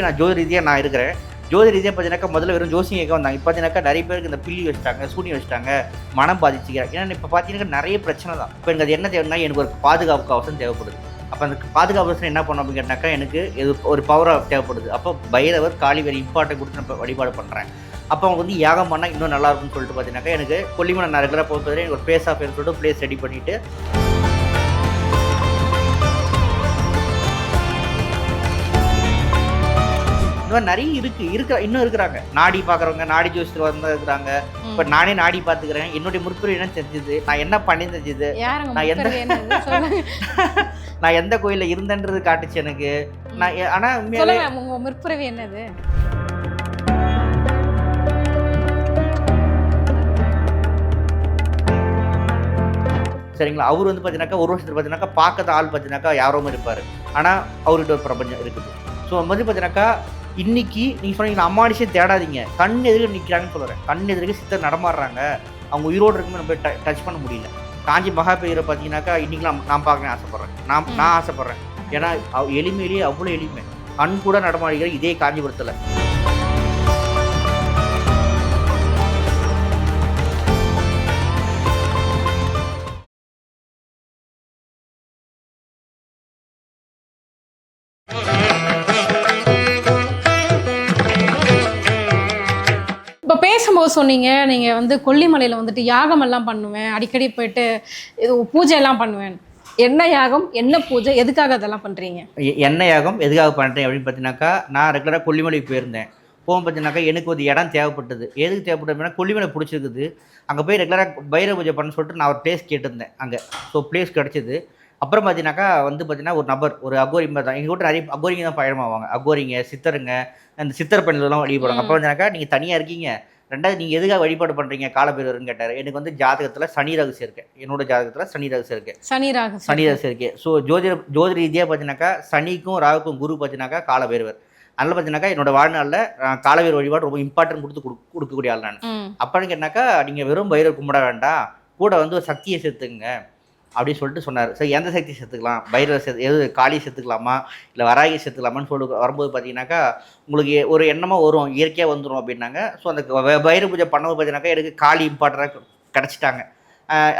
நான் ஜோதி ரீதியாக நான் இருக்கிறேன். ஜோதி ரீதியாக பார்த்தீங்கன்னாக்கா முதல்ல வெறும் ஜோசியம் கேட்க வந்தாங்க. இப்போ பார்த்தீங்கன்னாக்கா நிறைய பேருக்கு இந்த பில்லி வச்சுட்டாங்க சூனி வச்சுட்டாங்க மனம் பாதிச்சுக்கிறாங்க. ஏன்னா இப்போ பார்த்தீங்கன்னா நிறைய பிரச்சனை தான். இப்போ எனக்கு அது என்ன தேவைன்னா எனக்கு ஒரு பாதுகாப்பு கவசம் தேவைப்படுது. அப்போ அந்த பாதுகாப்பு கவசம் என்ன பண்ணோம் அப்படின்னு கேட்டாக்கா எனக்கு இது ஒரு பவராக தேவைப்படுது. அப்போ பைரவர் காளி வேறு இம்பார்ட்டன் கொடுத்து நம்ம வழிபாடு பண்ணுறேன் அப்போ அவங்க வந்து யாகம் பண்ணால் இன்னும் நல்லா இருக்கும்னு சொல்லிட்டு பார்த்தீங்கன்னாக்கா எனக்கு கொல்லிமலை நான் ரெகுலராக போகிறது எனக்கு ஒரு பிளேஸ் ஆஃப் சொல்லிட்டு பிளேஸ் ரெடி பண்ணிவிட்டு இந்த மாதிரி நிறைய இருக்கு இருக்க இன்னும் இருக்கிறாங்க. நாடி பார்க்குறவங்க நாடி ஜோசியர் வந்து இருக்கிறாங்க. இப்போ நானே நாடி பார்த்துக்கிறேன். என்னுடைய முற்புரை என்ன செஞ்சது? நான் என்ன பண்ணி செஞ்சது? நான் எந்த- நான் எந்த கோயிலில் இருந்தேன்றது காட்டுச்சு எனக்கு. நான் எ- ஆனா உண்மையாலே சொல்லுங்க உங்க முற்பிறவி என்னது? சரிங்களா? அவர் வந்து பார்த்தீங்கன்னாக்கா ஒரு வருஷத்துல பார்த்தீங்கன்னாக்கா பார்க்காத ஆள் பார்த்தீங்கன்னாக்கா யாரோமே இருப்பார். ஆனால் அவர்கிட்ட ஒரு பிரபஞ்சம் இருக்குது. ஸோ வந்து பார்த்தீங்கன்னாக்கா இன்னைக்கு நீங்கள் சொன்னீங்க அம்மாடிஷே தேடாதீங்க. கண் எதிர்க்க நிற்கிறாங்கன்னு சொல்கிறேன் கண் எதிர்க்க சித்தர் நடமாடுறாங்க. அவங்க உயிரோடு இருக்குமே நம்ம டச் பண்ண முடியல. காஞ்சி மகா பெயரை பார்த்தீங்கன்னாக்கா இன்னைக்கு நான் பார்க்கணும் ஆசைப்பட்றேன். நான் நான் ஆசைப்பட்றேன். ஏன்னா அவ- எளிமையிலேயே அவ்வளோ எளிமை. கண் கூட நடமாடுகிற இதே காஞ்சிபுரத்தில். இப்போ சொன்னீங்க. நீங்க வந்து கொல்லிமலையில வந்துட்டு யாகம் எல்லாம் பண்ணுவேன். அடிக்கடி போயிட்டு இது பூஜை எல்லாம் பண்ணுவேன். என்ன யாகம் என்ன பூஜை எதுக்காக அதெல்லாம் பண்றீங்க? எ- என்ன யாகம் எதுக்காக பண்ணுறேன் அப்படின்னு பார்த்தீங்கன்னாக்கா நான் ரெகுலராக கொல்லிமலைக்கு போயிருந்தேன். போகும் பார்த்தீங்கன்னாக்கா எனக்கு ஒரு இடம் தேவைப்பட்டது. எதுக்கு தேவைப்பட்டதுன்னா கொல்லிமலை பிடிச்சிருக்குது. அங்கே போய் ரெகுலராக பைரவ பூஜை பண்ண சொல்லிட்டு நான் ஒரு பிளேஸ் கேட்டிருந்தேன் அங்கே. ஸோ பிளேஸ் கிடச்சிது. அப்புறம் பார்த்தீங்கன்னாக்கா வந்து பார்த்தீங்கன்னா ஒரு நபர் ஒரு அகோரி மாதிரி தான். எங்கள் கூட நிறைய அகோரிங்க தான் பயணமாவாங்க. அகோரிங்க சித்தருங்க அந்த சித்தர் பெண்களெல்லாம் வழிபடுவாங்க ம். அப்போ வந்தாக்கா நீங்கள் தனியாக இருக்கீங்க. ரெண்டாவது நீங்கள் எதுக்காக வழிபாடு பண்ணுறீங்க காலபேரவர்னு கேட்டார். எனக்கு வந்து ஜாதகத்தில் சனி ரகசியம் இருக்கு என்னோட ஜாதகத்தில் சனி ரகசியம் இருக்கு சனி ராகு சனி ராசி இருக்கு ஸோ ஜோதிட ஜோதி ரீதியாக பார்த்தீங்கன்னாக்கா சனிக்கும் ராகுக்கும் குரு பார்த்தீங்கன்னாக்கா காலபைரவர். அதனால் பார்த்தீங்கன்னாக்கா என்னோட வாழ்நாளில் காலபைரவர் வழிபாடு ரொம்ப இம்பார்ட்டன்ட் கொடுத்து கொடு கொடுக்கக்கூடிய ஆள் நான். ம். அப்பன்னு கேட்டாக்கா நீங்கள் வெறும் பைரவர் கும்பிட வேண்டாம். கூட வந்து ஒரு சக்தியை சேர்த்துங்க அப்படின்னு சொல்லிட்டு சொன்னார். சரி எந்த சக்தி சேர்த்துக்கலாம்? பைரவர் சேர்த்து எது காளி சேர்த்துக்கலாமா? இல்லை வராகி சேர்த்துக்கலாமான்னு சொல்லி வரும்போது பார்த்தீங்கன்னாக்கா உங்களுக்கு ஒரு எண்ணமாக வரும் இயற்கையாக வந்துடும் அப்படின்னாங்க. ஸோ அந்த வ- பைரவ பூஜை பண்ணும்போது பார்த்தீங்கன்னாக்கா எனக்கு காளி இம்பார்ட்டண்டாக கிடச்சிட்டாங்க.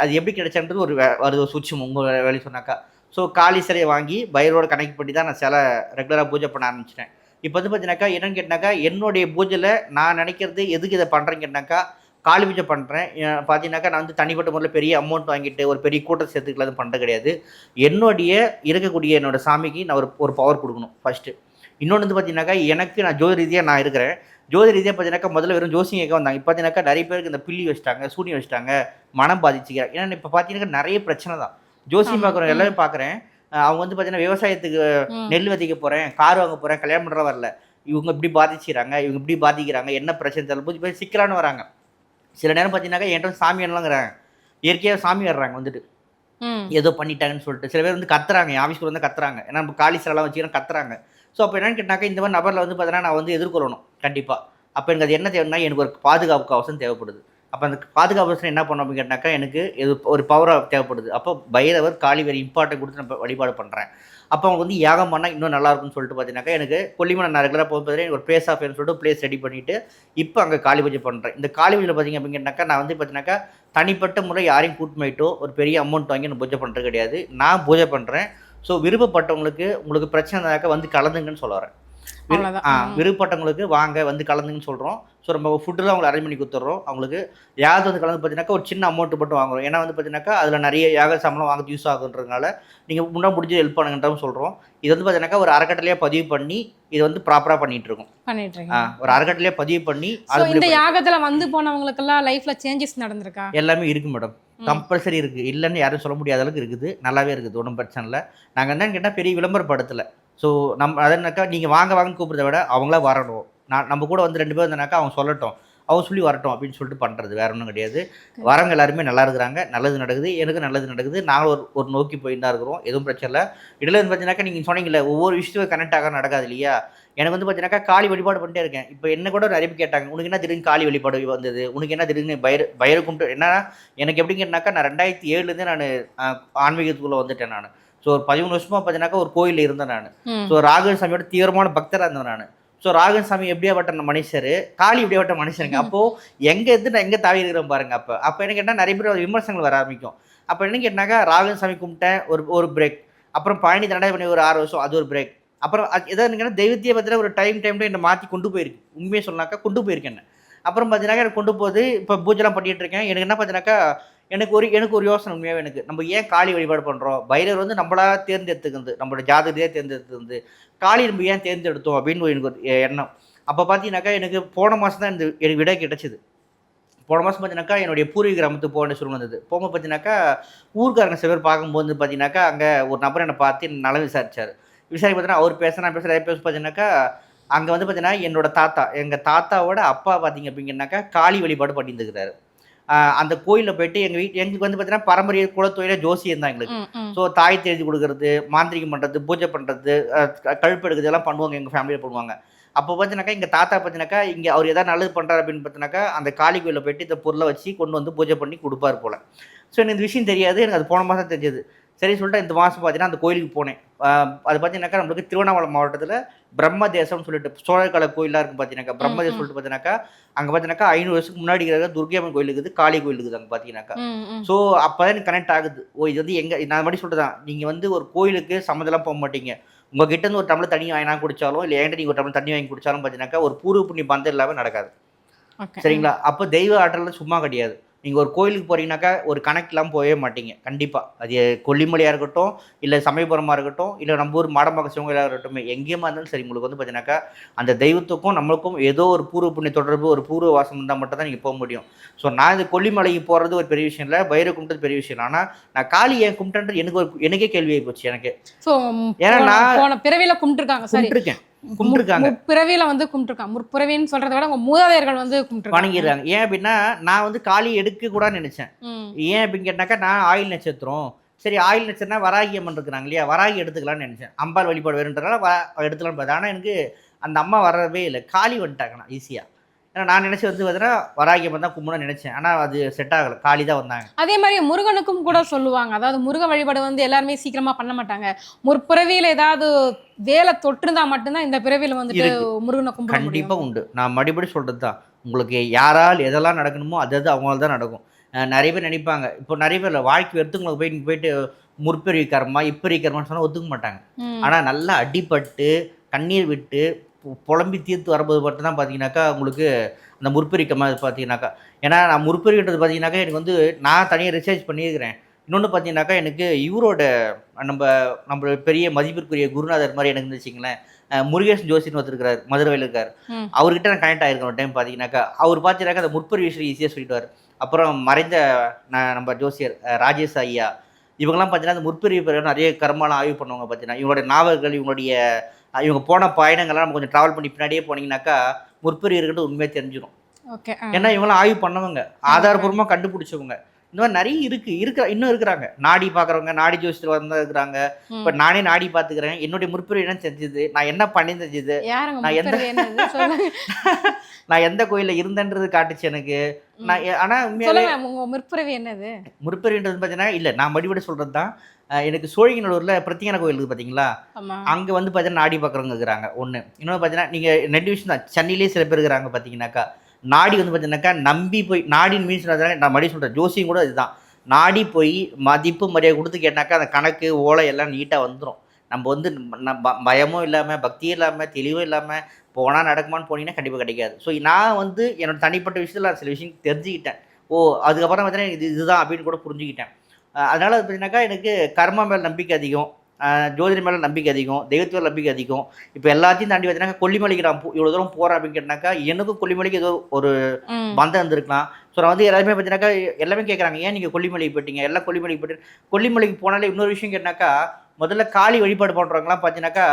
அது எப்படி கிடைச்சன்றது ஒரு வருது ஒரு உங்கள் வேலை சொன்னாக்கா. ஸோ காளி சிலையை வாங்கி பைரோட கனெக்ட் பண்ணி தான் நான் சில ரெகுலராக பூஜை பண்ண ஆரம்பிச்சிட்டேன். இப்போ வந்து பார்த்தீங்கன்னாக்கா என்னன்னு கேட்டினாக்கா என்னுடைய பூஜையில் நான் நினைக்கிறது எதுக்கு இதை பண்ணுறேன்னு கேட்டினாக்கா காளி பூஜை பண்ணுறேன் பார்த்தீங்கன்னாக்கா நான் வந்து தனிப்பட்ட முறையில் பெரிய அமௌண்ட் வாங்கிட்டு ஒரு பெரிய கூட்டம் சேர்த்துக்கலாம் பண்ணுறது கிடையாது. என்னுடைய இருக்கக்கூடிய என்னோட சாமிக்கு நான் ஒரு ஒரு பவர் கொடுக்கணும் ஃபஸ்ட்டு இன்னொன்று வந்து பார்த்தீங்கன்னாக்கா எனக்கு நான் ஜோதி ரீதியாக நான் இருக்கிறேன். ஜோதி ரீதியாக பார்த்தீங்கன்னாக்கா முதல்ல வெறும் ஜோசியம் கேட்க வந்தாங்க. இப்போ பார்த்தீங்கன்னாக்கா நிறைய பேருக்கு இந்த பில்லி வச்சுட்டாங்க சூனி வச்சுட்டாங்க மனம் பாதிச்சுக்கிறாங்க. ஏன்னா இப்போ பார்த்தீங்கன்னா நிறைய பிரச்சனை தான். ஜோசியம். பார்க்குறவங்க ம். எல்லாரும் பார்க்குறேன் அவங்க வந்து பார்த்தீங்கன்னா விவசாயத்துக்கு. நெல் விதைக்க போகிறேன் கார் வாங்க போகிறேன் கல்யாணம் பண்ணுற வரல. இவங்க இப்படி பாதிச்சுக்கிறாங்க இவங்க இப்படி பாதிக்கிறாங்க என்ன பிரச்சனை தெரியல. புது பேர் சிக்கலான்னு வராங்க. சில நேரம் பார்த்தீங்கன்னாக்கா என்கிட்ட சாமி என்னலாங்கிறாங்க இயற்கையாக சாமி வர்றாங்க வந்துட்டு. ஏதோ பண்ணிட்டாங்கன்னு சொல்லிட்டு. சில பேர் வந்து கத்துறாங்க என் ஆஃபீஸ்க்குள்ள வந்து கத்துறாங்க. ஏன்னா நம்ம காலி சிலலாம் வச்சுக்கிறோம் கத்துறாங்க. ஸோ அப்போ என்னன்னு கேட்டாக்கா இந்த மாதிரி நபரில் வந்து பார்த்தீங்கன்னா நான் வந்து எதிர்கொள்ளணும். கண்டிப்பாக அப்போ எனக்கு அது என்ன தேவைன்னா எனக்கு ஒரு பாதுகாப்பு கவசம் தேவைப்படுது. அப்போ அந்த பாதுகாப்பு கவசம் என்ன பண்ணோம் அப்படின்னு கேட்டாக்கா எனக்கு இது ஒரு பவராக தேவைப்படுது. அப்போ பைரவர் காளி வேறு இம்பார்ட்டன் கொடுத்து நான் வழிபாடு பண்ணுறேன் அப்போ அவங்க வந்து யாகம் பண்ணால் இன்னும் நல்லா இருக்கும்னு சொல்லிட்டு பார்த்தீங்கன்னாக்கா எனக்கு கொல்லிமலை நான் ரெகுலராக போக எனக்கு ஒரு பிளேஸ் ஆஃப் சொல்லிட்டு பிளேஸ் ரெடி பண்ணிவிட்டு இப்போ அங்கே காளி பூஜை பண்ணுறேன் இந்த காளி பூஜையில் பார்த்தீங்க அப்படின்னாக்கா நான் வந்து பார்த்தீங்கன்னாக்கா தனிப்பட்ட முறை யாரையும் கூட்டு ஒரு பெரிய அமௌண்ட் வாங்கி நான் பூஜை பண்ணுறது கிடையாது. நான் பூஜை பண்ணுறேன் ஸோ விருப்பப்பட்டவங்களுக்கு உங்களுக்கு பிரச்சனை இருந்தாக்கா வந்து கலந்துங்கன்னு சொல்ல வரேன். விருப்பப்பட்டவங்களுக்கு வாங்க வந்து கலந்துங்கன்னு சொல்கிறோம் ஸோ நம்ம ஃபுட்டு தான் அவங்களை அரேஞ்ச் பண்ணி கொடுத்துட்றோம் அவங்களுக்கு யாவது வந்து கலந்து பார்த்தீங்கன்னாக்கா ஒரு சின்ன அமௌண்ட் மட்டும் வாங்குறோம். ஏன்னா வந்து பார்த்தீங்கன்னாக்கா அதில் நிறைய யாக சம்பளம் வாங்க யூஸ் ஆகுன்றதுனால நீங்கள் முன்னா பிடிச்சி ஹெல்ப் பண்ணுங்கன்றதும் சொல்கிறோம் இது வந்து பார்த்தீங்கன்னாக்கா ஒரு அறக்கட்டளையாக பதிவு பண்ணி இது வந்து ப்ராப்பராக பண்ணிட்டு இருக்கோம். ஒரு அறக்கட்டளையாக பதிவு பண்ணி இந்த யாகத்துல வந்து போனவங்களுக்கெல்லாம் லைஃப்ல சேஞ்சஸ் நடந்திருக்கா? எல்லாமே இருக்கு மேடம். கம்பல்சரி இருக்கு. இல்லைன்னு யாரும் சொல்ல முடியாத அளவுக்கு இருக்குது. நல்லாவே இருக்குது. ஒன்றும் பிரச்சனை இல்லை. நாங்கள் என்னன்னு கேட்டால் பெரிய விளம்பரப்படுத்தலை. ஸோ நம்ம அதனாக்கா நீங்கள் வாங்க வாங்கன்னு கூப்பிட்றத விட அவங்களா வரணும். நான் நம்ம கூட வந்து ரெண்டு பேர் வந்தனாக்கா அவங்க சொல்லட்டும். அவங்க சொல்லி வரட்டும் அப்படின்னு சொல்லிட்டு பண்ணுறது வேற ஒன்றும் கிடையாது. வரவங்க எல்லாருமே நல்லா இருக்கிறாங்க. நல்லது நடக்குது. எனக்கு நல்லது நடக்குது. நாங்களும் ஒரு ஒரு நோக்கி போயிட்டு தான் இருக்கிறோம். எதுவும் பிரச்சனை இல்லை. இடையில வந்து பார்த்தீங்கன்னாக்கா நீங்கள் சொன்னீங்கல்ல ஒவ்வொரு விஷயத்துக்கும் கனெக்ட் ஆக நடக்காது இல்லையா? எனக்கு வந்து பார்த்தீங்கன்னாக்கா காளி வழிபாடு பண்ணிட்டே இருக்கேன். இப்போ என்ன கூட நிறைய பேர் கேட்டாங்க. உனக்கு என்ன திடீர்னு காளி வழிபாடு வந்தது? உனக்கு என்ன திடீர்னு பயிர் பயிர் கும்பிட்டு என்ன எனக்கு எப்படி கேட்டாக்கா நான் ரெண்டாயிரத்தி ஏழுலேருந்து நான் ஆன்மீகத்துக்குள்ளே வந்துட்டேன் நான். ஸோ ஒரு பதிமூணு வருஷமா பார்த்தீங்கன்னாக்கா ஒரு கோயிலில் இருந்தேன் நான். ஸோ ராகவ சாமியோட தீவிரமான பக்தராக இருந்தேன் நான். ஸோ ராகன் சாமி எப்படியாப்பட்ட மனுஷர்? காளி எப்படியாப்பட்ட மனுஷனுங்க அப்போது எங்கே இருந்து நான் எங்கே தாவி இருக்கிறோம் பாருங்க அப்போ. அப்போ என்ன கேட்டால் நிறைய பேர் விமர்சனங்கள் வர ஆரம்பிக்கும். அப்போ என்ன கேட்டாக்கா ராகன் சாமி கும்பிட்டேன் ஒரு ஒரு பிரேக் அப்புறம் பழனி தண்டை பண்ணி ஒரு ஆறு வருஷம் அது ஒரு பிரேக் அப்புறம் எதாவது தெய்வத்தையே பற்றின ஒரு டைம் டைம்ல என்னை மாற்றி கொண்டு போயிருக்கு. உண்மையை சொன்னாக்கா கொண்டு போயிருக்கேன் என்ன அப்புறம் பார்த்தீங்கன்னாக்கா எனக்கு கொண்டு போகுது இப்போ பூஜைலாம் பண்ணிட்டு இருக்கேன். எனக்கு என்ன பார்த்தீங்கன்னாக்கா எனக்கு ஒரு எனக்கு ஒரு யோசனை உண்மையாகவே எனக்கு. நம்ம ஏன் காளி வழிபாடு பண்ணுறோம் பைரவர் வந்து நம்மளா தேர்ந்தெடுத்துக்கிறது நம்மளோட ஜாதகத்தையே தேர்ந்தெடுத்துக்கிறது. காளி நம்ம ஏன் தேர்ந்தெடுத்தோம் அப்படின்னு எனக்கு ஒரு எண்ணம். அப்போ பார்த்தீங்கன்னாக்கா எனக்கு போன மாதம் தான் இந்த எனக்கு விடை கிடைச்சிது. போன மாதம் பார்த்தீங்கன்னாக்கா என்னுடைய பூர்வீக கிராமத்துக்கு போக வேண்டிய சூழ்நிலை வந்தது. போகும்போது பார்த்தீங்கன்னாக்கா ஊர்க்காரங்க சில பேர் பார்க்கும்போது பார்த்தீங்கன்னாக்கா அங்கே ஒரு நபர் என்னை பார்த்து நலம் விசாரிச்சார். விசாரி பார்த்தீங்கன்னா அவர் பேச நான் பேசுகிற பேச பார்த்தீங்கன்னாக்கா அங்கே வந்து பார்த்தீங்கன்னா என்னோட தாத்தா எங்கள் தாத்தாவோட அப்பா பார்த்தீங்க அப்படிங்கன்னாக்கா காளி வழிபாடு பண்ணிட்டு அந்த கோயிலில் போயிட்டு எங்கள் வீட்டு எங்களுக்கு வந்து பார்த்தீங்கன்னா பாரம்பரிய குலத்தொழில ஜோசியம் தான் எங்களுக்கு. ஸோ தாய் தேதி கொடுக்கறது மாந்திரிகம் பண்ணுறது பூஜை பண்ணுறது கழுப்பு எடுக்கிறது எல்லாம் பண்ணுவாங்க எங்கள் ஃபேமிலியில் பண்ணுவாங்க அப்போ பார்த்தீங்கன்னாக்கா எங்கள் தாத்தா பார்த்தீங்கன்னாக்கா இங்கே அவர் எதாவது நல்லது பண்ணுறாரு அப்படின்னு பார்த்தீங்கன்னாக்கா அந்த காளி கோயிலில் போயிட்டு இந்த பொருளை வச்சு கொண்டு வந்து பூஜை பண்ணி கொடுப்பாரு போல். ஸோ எனக்கு இந்த விஷயம் தெரியாது. எனக்கு அது போன மாதம் தெரிஞ்சது. சரி சொல்லிட்டு இந்த மாதம் பார்த்தீங்கன்னா அந்த கோயிலுக்கு போனேன். அது பார்த்தீங்கன்னாக்கா நம்மளுக்கு திருவண்ணாமலை மாவட்டத்தில் பிரம்ம தேசம்னு சொல்லிட்டு சோழக்கால கோயிலாக இருக்கும் பார்த்தீங்கன்னாக்கா பிரம்ம தேசம் சொல்லிட்டு பார்த்தீங்கன்னாக்கா அங்கே பார்த்தீங்கன்னாக்கா ஐநூறு வருஷத்துக்கு முன்னாடி இருக்கிற துர்கியம்மன் கோயில் இருக்குது காளி கோயில் இருக்குது அங்கே பார்த்தீங்கன்னாக்கா. ஸோ அப்போ தான் எனக்கு கனெக்ட் ஆகுது. ஓ இது வந்து எங்கே நான் மறுபடியும் சொல்கிறதான் நீங்கள் வந்து ஒரு கோயிலுக்கு சம்மந்தெல்லாம் போக மாட்டீங்க. உங்ககிட்ட இருந்து ஒரு டம்ளர் தண்ணி வாங்கினா குடிச்சாலும் இல்லை என்கிட்ட நீங்கள் ஒரு டம்ளர் தண்ணி வாங்கி குடிச்சாலும் பார்த்தீங்கன்னாக்கா ஒரு பூர்வ புண்ணி பந்தம் இல்லாமல் நடக்காது. சரிங்களா? அப்போ தெய்வ ஆற்றல் சும்மா கிடையாது. நீங்கள் ஒரு கோயிலுக்கு போறீங்கன்னாக்கா ஒரு கணக்கு இல்லாமல் போகவே மாட்டீங்க. கண்டிப்பாக அது கொல்லிமலையாக இருக்கட்டும் இல்லை சமயபுரமாக இருக்கட்டும் இல்லை நம்ம ஊர் மாடம்பாக்க சிவங்களாக இருக்கட்டும் எங்கேயுமா இருந்தாலும் சரி உங்களுக்கு வந்து பார்த்தீங்கன்னாக்கா அந்த தெய்வத்துக்கும் நம்மளுக்கும் ஏதோ ஒரு பூர்வ புண்ணிய தொடர்பு ஒரு பூர்வ வாசம் இருந்தால் மட்டும் தான் நீங்கள் போக முடியும். ஸோ நான் இந்த கொல்லிமலைக்கு போகிறது ஒரு பெரிய விஷயம் இல்லை பைர கும்பிட்டது பெரிய விஷயம் ஆனால் நான் காளி ஏன் கும்பிட்டேன்றது எனக்கு ஒரு எனக்கே கேள்வி ஆகி போச்சு எனக்கு. So, ஏன்னா நான் பிறவியில கும்பிட்டுருக்காங்க சரி. கும்பிட்டுருக்கேன். கும்பிட்டுருக்காங்க. பிறவியில வந்து கும்பிட்டுருக்காங்க. முற்பிறவின்னு சொல்றதை விட உங்க மூதாதையர்கள் வந்து கும்பிட்டுருக்காங்க. வணங்கிடுறாங்க. ஏன் அப்படின்னா நான் வந்து காளி எடுக்க கூடாதுன்னு நினைச்சேன். ஏன் அப்படின்னு கேட்டாக்கா நான் ஆயில் நட்சத்திரம். சரி ஆயில் நட்சத்திரம்னா வராகி அம்மன் இருக்கிறாங்க இல்லையா? வராகி எடுத்துக்கலாம்னு நினைச்சேன். அம்பாள் வழிபாடு வேணுன்றனால வ எடுத்துக்கலாம்னு பார்த்தேன் ஆனால் எனக்கு அந்த அம்மா வரவே இல்லை. காளி வந்துட்டாங்க நான் ஈஸியாக ஏன்னா நான் நினச்சி வந்து பார்த்தீங்கன்னா வராகி அம்மன் தான் கும்பிடணும்னு நினச்சேன். ஆனால் அது செட் ஆகலை. காளி தான் வந்தாங்க. அதே மாதிரி முருகனுக்கும் கூட சொல்லுவாங்க. அதாவது முருக வழிபாடு வந்து எல்லாருமே சீக்கிரமா பண்ண மாட்டாங்க. முற்பிறவியில ஏதாவது வேலை தொட்டிருந்தா மட்டும்தான் இந்த பிறவியில வந்துட்டு முருகனை கும்பிட கண்டிப்பாக உண்டு. நான் மறுபடி சொல்கிறது தான் உங்களுக்கு யாரால் எதெல்லாம் நடக்கணுமோ அது அது அவங்களால தான் நடக்கும். நிறைய பேர் நினைப்பாங்க. இப்போ நிறைய பேர் வாழ்க்கை எடுத்துங்களுக்கு போய் நீங்கள் போயிட்டு முற்பிறவி கர்மா இப்பறி கர்மான்னு சொன்னால் ஒத்துக்க மாட்டாங்க. ஆனால் நல்லா அடிபட்டு கண்ணீர் விட்டு புலம்பி தீர்த்து வரும்போது மட்டும் தான் பார்த்தீங்கன்னாக்கா உங்களுக்கு அந்த முற்பிரிக்கமாக பார்த்தீங்கன்னாக்கா ஏன்னா நான் முற்பிரிக்கிறது பார்த்தீங்கன்னாக்கா எனக்கு வந்து நான் தனியாக ரிசர்ச் பண்ணியிருக்கிறேன். இன்னொன்று பார்த்தீங்கன்னாக்கா எனக்கு இவரோட நம்ம நம்ம பெரிய மதிப்பிற்குரிய குருநாதர் மாதிரி எனக்கு இருந்துச்சுங்களேன் முருகேசன் ஜோசின்னு ஒருத்தருக்கார் மதுரையில் இருக்கார். அவர்கிட்ட நான் கனெக்ட் ஆகிருக்கேன் ஒரு டைம் பார்த்தீங்கன்னாக்கா அவர் பார்த்தீங்கன்னாக்கா அந்த முற்பரி விஷயம் ஈஸியாக சொல்லிடுவார். அப்புறம் மறைந்த நம்ம ஜோசியர் ராஜேஷ் ஐயா. இவங்கெல்லாம் பார்த்தீங்கன்னா அந்த முற்பிரி பிறகு நிறைய கர்மாலாம் ஆய்வு பண்ணுவாங்க பார்த்தீங்கன்னா இவங்களுடைய நாவல்கள் இவங்களுடைய இவங்க போன பயணங்கள்லாம் நம்ம கொஞ்சம் ட்ராவல் பண்ணி பின்னாடியே போனீங்கன்னாக்கா முற்பரி இருக்கிறது உண்மையாக தெரிஞ்சிடும் ஓகே. ஏன்னா இவங்களாம் ஆய்வு பண்ணவங்க. ஆதாரபூர்வமாக கண்டுபிடிச்சவங்க. இந்த மாதிரி நிறைய இருக்கு. இருக்கிற இன்னும் இருக்கிறாங்க. நாடி பார்க்குறவங்க நாடி ஜோசியத்தில் வந்து இருக்கிறாங்க. இப்போ நானே நாடி பார்த்துக்கிறேன். என்னுடைய முற்பரி என்ன தெரிஞ்சது நான் என்ன பண்ணி தெரிஞ்சது நான் எந்த- நான் எந்த கோயிலில் இருந்தேன்றது காட்டுச்சு எனக்கு. நான் எ- ஆனா உண்மையாவே சொல்லுங்க உங்க முற்பிறவி என்னது? முற்பரின்றது பார்த்தீங்கன்னா இல்லை நான் மறுபடியும் சொல்கிறது தான் எனக்கு சோழிங்கநல்லூரில் பிரத்தியான கோயில் இருக்குது பார்த்தீங்களா அங்கே வந்து பார்த்தீங்கன்னா நாடி பார்க்குறவங்க இருக்கிறாங்க ஒன்று இன்னொன்று பார்த்தீங்கன்னா நீங்கள் ரெண்டு விஷயம் தான். சென்னையிலே சில பேர் இருக்கிறாங்க பார்த்தீங்கன்னாக்கா நாடி வந்து பார்த்தீங்கன்னாக்கா நம்பி போய் நாடின்னு மீன்ஸ் நான் மறுபடியும் சொல்கிறேன் ஜோசியம் கூட இதுதான். நாடி போய் மதிப்பு மரியாதை கொடுத்து கேட்டாக்கா அந்த கணக்கு ஓலை எல்லாம் நீட்டாக வந்துடும் நம்ம வந்து பயமும் இல்லாமல் பக்தியும் இல்லாமல் தெளிவும் இல்லாமல் போனால் நடக்குமான்னு போனீங்கன்னா கண்டிப்பாக கிடைக்காது. ஸோ நான் வந்து என்னோட தனிப்பட்ட விஷயத்தில் சில விஷயம் தெரிஞ்சுக்கிட்டேன். ஓ அதுக்கப்புறம் பார்த்தீங்கன்னா இது இதுதான் அப்படின்னு கூட புரிஞ்சுக்கிட்டேன். அதனால பார்த்தீங்கன்னாக்கா எனக்கு கர்மா மேலே நம்பிக்கை அதிகம். ஜோதிடம் மேலே நம்பிக்கை அதிகம் தெய்வத்து நம்பிக்கை அதிகம். இப்போ எல்லாத்தையும் தாண்டி பார்த்தீங்கன்னா கொல்லிமலைக்கு நான் இவ்வளோ தூரம் போகிறேன் அப்படின்னு கேட்டாக்கா எனக்கும் கொல்லிமலைக்கு ஏதோ ஒரு. பந்தம் இருந்திருக்கலாம். ஸோ நான் வந்து எல்லாருமே பார்த்தீங்கன்னாக்கா எல்லாமே கேட்குறாங்க ஏன் நீங்கள் கொல்லிமலைக்கு போயிட்டீங்க? எல்லாம் கொல்லிமலைக்கு போயிட்டு கொல்லிமலைக்கு போனாலே இன்னொரு விஷயம் கேட்டாக்கா முதல்ல காளி வழிபாடு பண்ணுறவங்களாம் பார்த்தீங்கன்னாக்கா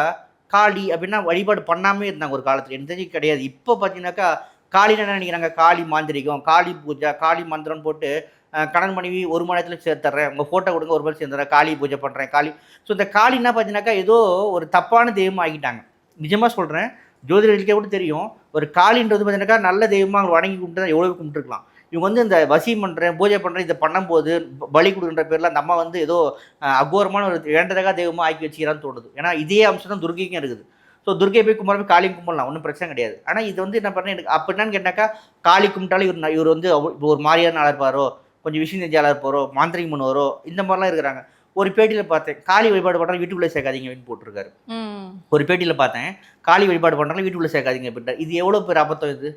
காளி அப்படின்னா வழிபாடு பண்ணாமே இருந்தாங்க ஒரு காலத்தில். தெரிஞ்சு கிடையாது. இப்போ பார்த்தீங்கன்னாக்கா காளின்னு என்ன நினைக்கிறாங்க? காளி மாந்திரிகம் காளி பூஜை காளி மந்திரம்னு போட்டு கடன் மனைவி ஒரு மணி நேரத்தில் சேர்த்துறேன் உங்கள் ஃபோட்டோ கொடுங்க ஒரு மணி சேர்ந்துறேன் காளி பூஜை பண்ணுறேன் காளி. ஸோ இந்த காளின்னா பார்த்தீங்கன்னாக்கா ஏதோ ஒரு தப்பான தெய்வமாக ஆகிட்டாங்க நிஜமாக சொல்கிறேன் ஜோதிடர்களுக்கே கூட தெரியும் ஒரு காளின்றது பார்த்தீங்கன்னாக்கா நல்ல தெய்வமாக அவங்க வணங்கி கும்பிட்டு தான் எவ்வளோ கும்பிட்டுருக்கலாம். இவங்க வந்து இந்த வசி பண்ணுறேன் பூஜை பண்ணுறேன் இதை பண்ணும்போது பலி கொடுக்குற பேரில் அந்த அம்மா வந்து ஏதோ அகோரமான ஒரு வேண்டதகா தெய்வமாக ஆக்கி வச்சுக்கிறான்னு தோணுது. ஏன்னா இதே அம்சம் தான் துர்கைக்கும் இருக்குது. ஸோ துர்கை போய் கும்பிட்ற காளி கும்பிடலாம் ஒன்றும் பிரச்சனை கிடையாது. ஆனால் இது வந்து என்ன பண்ணேன் எனக்கு அப்போ என்னன்னு கேட்டாக்கா காளி கும்பிட்டாலும் இவர் இவர் வந்து இப்போ ஒரு மாதிரியான நடப்பாரோ இருப்பாரோ கொஞ்சம் விஷயம் தெரிஞ்சாலும் இருப்பாரோ மாந்திரிகம் பண்ணுவாரோ இந்த மாதிரிலாம் இருக்கிறாங்க. ஒரு பேட்டியில் பார்த்தேன் காளி வழிபாடு பண்ணுறாங்க வீட்டுக்குள்ளே சேர்க்காதீங்க அப்படின்னு போட்டிருக்காரு. ஒரு பேட்டியில் பார்த்தேன் காளி வழிபாடு பண்ணுறாங்க வீட்டுக்குள்ளே சேர்க்காதீங்க அப்படின்ட்டு இது எவ்வளோ பேர் அபத்தம் இது?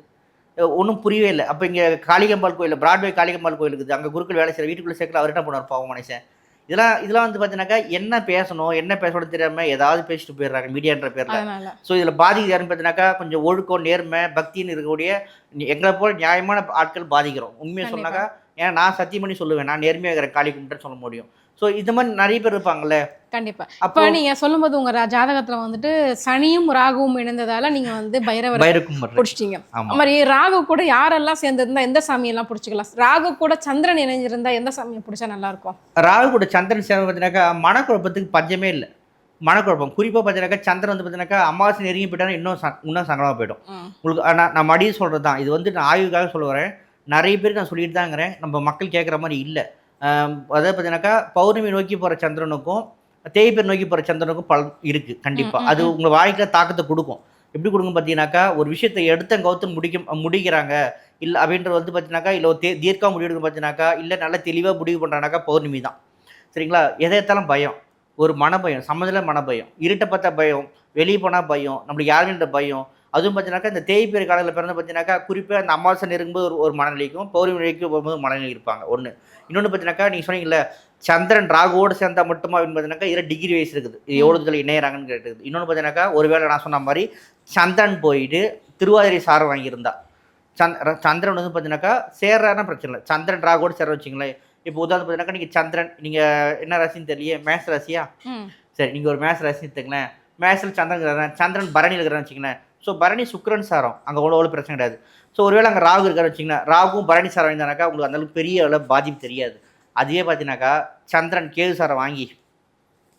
ஒன்றும் புரியவே இல்லை. அப்போ இங்கே காளிகம்பாள் கோயில் பிராட்வே காளிகம்பாள் கோயில் இருக்குது அங்கே குருக்கள் வேலை செய்கிற வீட்டுக்குள்ளே சேர்க்கல அவர் என்ன பண்ணுவார் பாவம் மனுஷன்? இதெல்லாம் இதெல்லாம் வந்து பார்த்தீங்கன்னாக்கா என்ன பேசணும் என்ன பேசணும் தெரியாமல் ஏதாவது பேசிட்டு போயிடுறாங்க மீடியான்ற பேரில். ஸோ இதில் பாதிக்குது யாருன்னு பார்த்தீங்கன்னாக்கா கொஞ்சம் ஒழுக்கம் நேர்மை பக்தின்னு இருக்கக்கூடிய எங்களை போல நியாயமான ஆட்கள் பாதிக்கிறோம். உண்மையை. சொன்னாக்கா ஏன்னா நான் சத்தியம் பண்ணி சொல்லுவேன். நான் நேர்மையாக இருக்கிற காளி கும்பிட்டேன்னு சொல்ல முடியும். ஸோ இந்த மாதிரி நிறைய பேர் இருப்பாங்கல்ல. கண்டிப்பா. அப்போ நீங்க சொல்லும்போது உங்க ஜாதகத்துல வந்துட்டு சனியும் ராகுவும் இணைந்ததால நீங்க வந்து பைரவர் பிடிச்சிட்டீங்க. அது மாதிரி ராகு கூட யாரெல்லாம் சேர்ந்திருந்தா எந்த சாமியெல்லாம் பிடிச்சிக்கலாம்? ராகு கூட சந்திரன் இணைஞ்சிருந்தா எந்த சாமியை பிடிச்சா நல்லா இருக்கும் ராகு கூட சந்திரன் சேவை பார்த்தீங்கன்னாக்கா மனக்குழப்பத்துக்கு பஞ்சமே இல்லை. மனக்குழப்பம். குறிப்பாக பார்த்தீங்கன்னாக்கா சந்திரன் வந்து பார்த்தீங்கன்னாக்கா அமாவாசை நெருங்கி போயிட்டாலும் இன்னும் இன்னும் சங்கடமாக போயிடும். உங்களுக்கு நான் நான் மடியும் சொல்கிறது தான் இது வந்து நான் ஆய்வுக்காக சொல்ல வரேன். நிறைய பேருக்கு நான் சொல்லிட்டு தாங்கிறேன் நம்ம மக்கள் கேட்குற மாதிரி இல்லை. அதாவது பார்த்தீங்கன்னாக்கா பௌர்ணமி நோக்கி போகிற சந்திரனுக்கும் தேய்பிரை நோக்கி போகிற சந்திரனுக்கும் பலன் இருக்குது கண்டிப்பாக அது உங்கள் வாழ்க்கையில் தாக்கத்தை கொடுக்கும். எப்படி கொடுக்கும் பார்த்தீங்கன்னாக்கா ஒரு விஷயத்தை எடுத்த கவுத்து முடிக்க முடிக்கிறாங்க. இல்லை அப்படின்றது வந்து பார்த்தீங்கன்னாக்கா இல்லை தே தீர்க்கா முடிவு பார்த்தீங்கன்னாக்கா இல்லை நல்லா தெளிவாக முடிவு பண்ணுறானாக்கா பௌர்ணமி தான். சரிங்களா? எதை எடுத்தாலும் பயம். ஒரு மனபயம் சம்மதில் மனபயம். இருட்டை பார்த்தா பயம். வெளியே போனால் பயம். நம்மளுக்கு யாருன்ற பயம்? அதுவும் பார்த்தீங்கன்னாக்கா இந்த தேய்பிறை காலத்தில் பிறந்து பார்த்தீங்கன்னாக்கா குறிப்பாக அந்த அமாவாசை நெருங்கும்போது ஒரு ஒரு மனநிலைக்கும் பௌர்ணமி நிலைக்கும் போகும்போது மனநிலை இருப்பாங்க. ஒன்று இன்னொன்று பார்த்தீங்கன்னாக்கா நீங்கள் சொன்னீங்கல்ல சந்திரன் ராகுவோடு சேர்ந்தா மட்டுமா அப்படின்னு பார்த்தீங்கன்னாக்கா இதில் டிகிரி வைஸ் இருக்குது. இது எவ்வளோ இதில் இணையறாங்கன்னு கேட்டது. இன்னொன்று பார்த்தீங்கன்னாக்கா ஒருவேளை நான் சொன்ன மாதிரி சந்திரன் போயிட்டு திருவாதிரை சாரம் வாங்கியிருந்தா. சந்த் சந்திரன் வந்து பார்த்தீங்கன்னாக்கா சேர்றாருன்னா பிரச்சனை இல்லை. சந்திரன் ராகுவோடு சேர வச்சிங்களேன் இப்போ உதாரணம் பார்த்தீங்கன்னாக்கா நீங்கள் சந்திரன் நீங்கள் என்ன ராசின்னு தெரியல மேஷ ராசியா சரி நீங்கள் ஒரு மேஷ ராசி எடுத்துங்களேன் மேஷில் சந்திரன் இருக்கிறான் சந்திரன் பரணியில் இருக்கிறான்னு வச்சுங்களேன் ஸோ பரணி சுக்கிரன் சாரம். அங்கே அவ்வளோ அவ்வளோ பிரச்சனை கிடையாது. ஸோ ஒருவேளை அங்கே ராகு இருக்காரு வச்சிங்கன்னா ராகுவும் பரணி சாரம் இருந்தானாக்கா உங்களுக்கு அந்த அளவுக்கு பெரிய அளவு பாதிப்பு தெரியாது. அதுவே பார்த்தீங்கன்னாக்கா சந்திரன் கேது சாரம் வாங்கி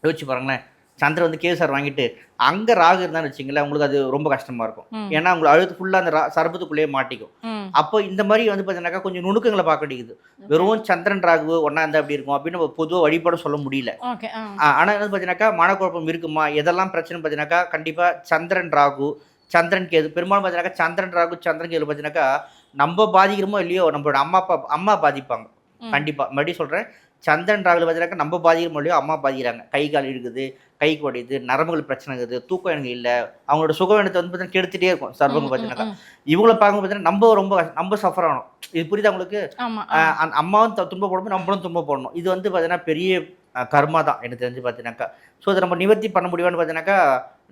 யோசிச்சு பாருங்களேன். சந்திரன் வந்து கேது சார் வாங்கிட்டு அங்கே ராகு இருந்தான்னு வச்சிங்களேன் உங்களுக்கு அது ரொம்ப கஷ்டமாக இருக்கும். ஏன்னா உங்களுக்கு அழுத்து ஃபுல்லாக அந்த சர்பத்துக்குள்ளேயே மாட்டிக்கும். அப்போ இந்த மாதிரி வந்து பார்த்தீங்கன்னாக்கா கொஞ்சம் நுணுக்கங்களை பார்க்க வேண்டியது. வெறும் சந்திரன் ராகு ஒன்றா இருந்தால் அப்படி இருக்கும்? அப்படின்னு நம்ம பொதுவாக வழிபாடு சொல்ல முடியல. ஆனால் வந்து பார்த்தீங்கன்னாக்கா மனக்குழப்பம் இருக்குமா? எதெல்லாம் பிரச்சனை பார்த்தீங்கன்னாக்கா கண்டிப்பாக சந்திரன் ராகு சந்திரன் கேது. பெரும்பாலும் பார்த்தீங்கன்னாக்கா சந்திரன் ராகு சந்திரன் கேது பார்த்தீங்கன்னாக்கா நம்ம பாதிக்கிறோமோ இல்லையோ நம்மளோட அம்மா அப்பா அம்மா பாதிப்பாங்க. கண்டிப்பாக மறுபடியும் சொல்கிறேன் சந்திரன் ராகுல பார்த்தீங்கன்னாக்கா நம்ம பாதிக்கிறோமோ இல்லையோ அம்மா பாதிக்கிறாங்க. கை கால் இருக்குது கைக்கு உடையுது நரம்புகள் பிரச்சனை இருக்குது தூக்கம் எனக்கு இல்லை. அவங்களோட சுகவனத்தை வந்து பார்த்தீங்கன்னா கெடுத்துட்டே இருக்கும் சர்வங்க பார்த்தீங்கன்னாக்கா இவங்கள பார்க்கும்போது பார்த்தீங்கன்னா நம்ம ரொம்ப நம்ம சஃபர் ஆகணும். இது புரியுதா அந்த அம்மாவும் த- துன்பப்படும் நம்மளும் துன்பப்படணும் இது வந்து பார்த்தீங்கன்னா பெரிய கர்மா தான் எனக்கு தெரிஞ்சு பார்த்தீங்கன்னாக்கா ஸோ அதை நம்ம நிவர்த்தி பண்ண முடியுமான்னு பார்த்தீங்கன்னாக்கா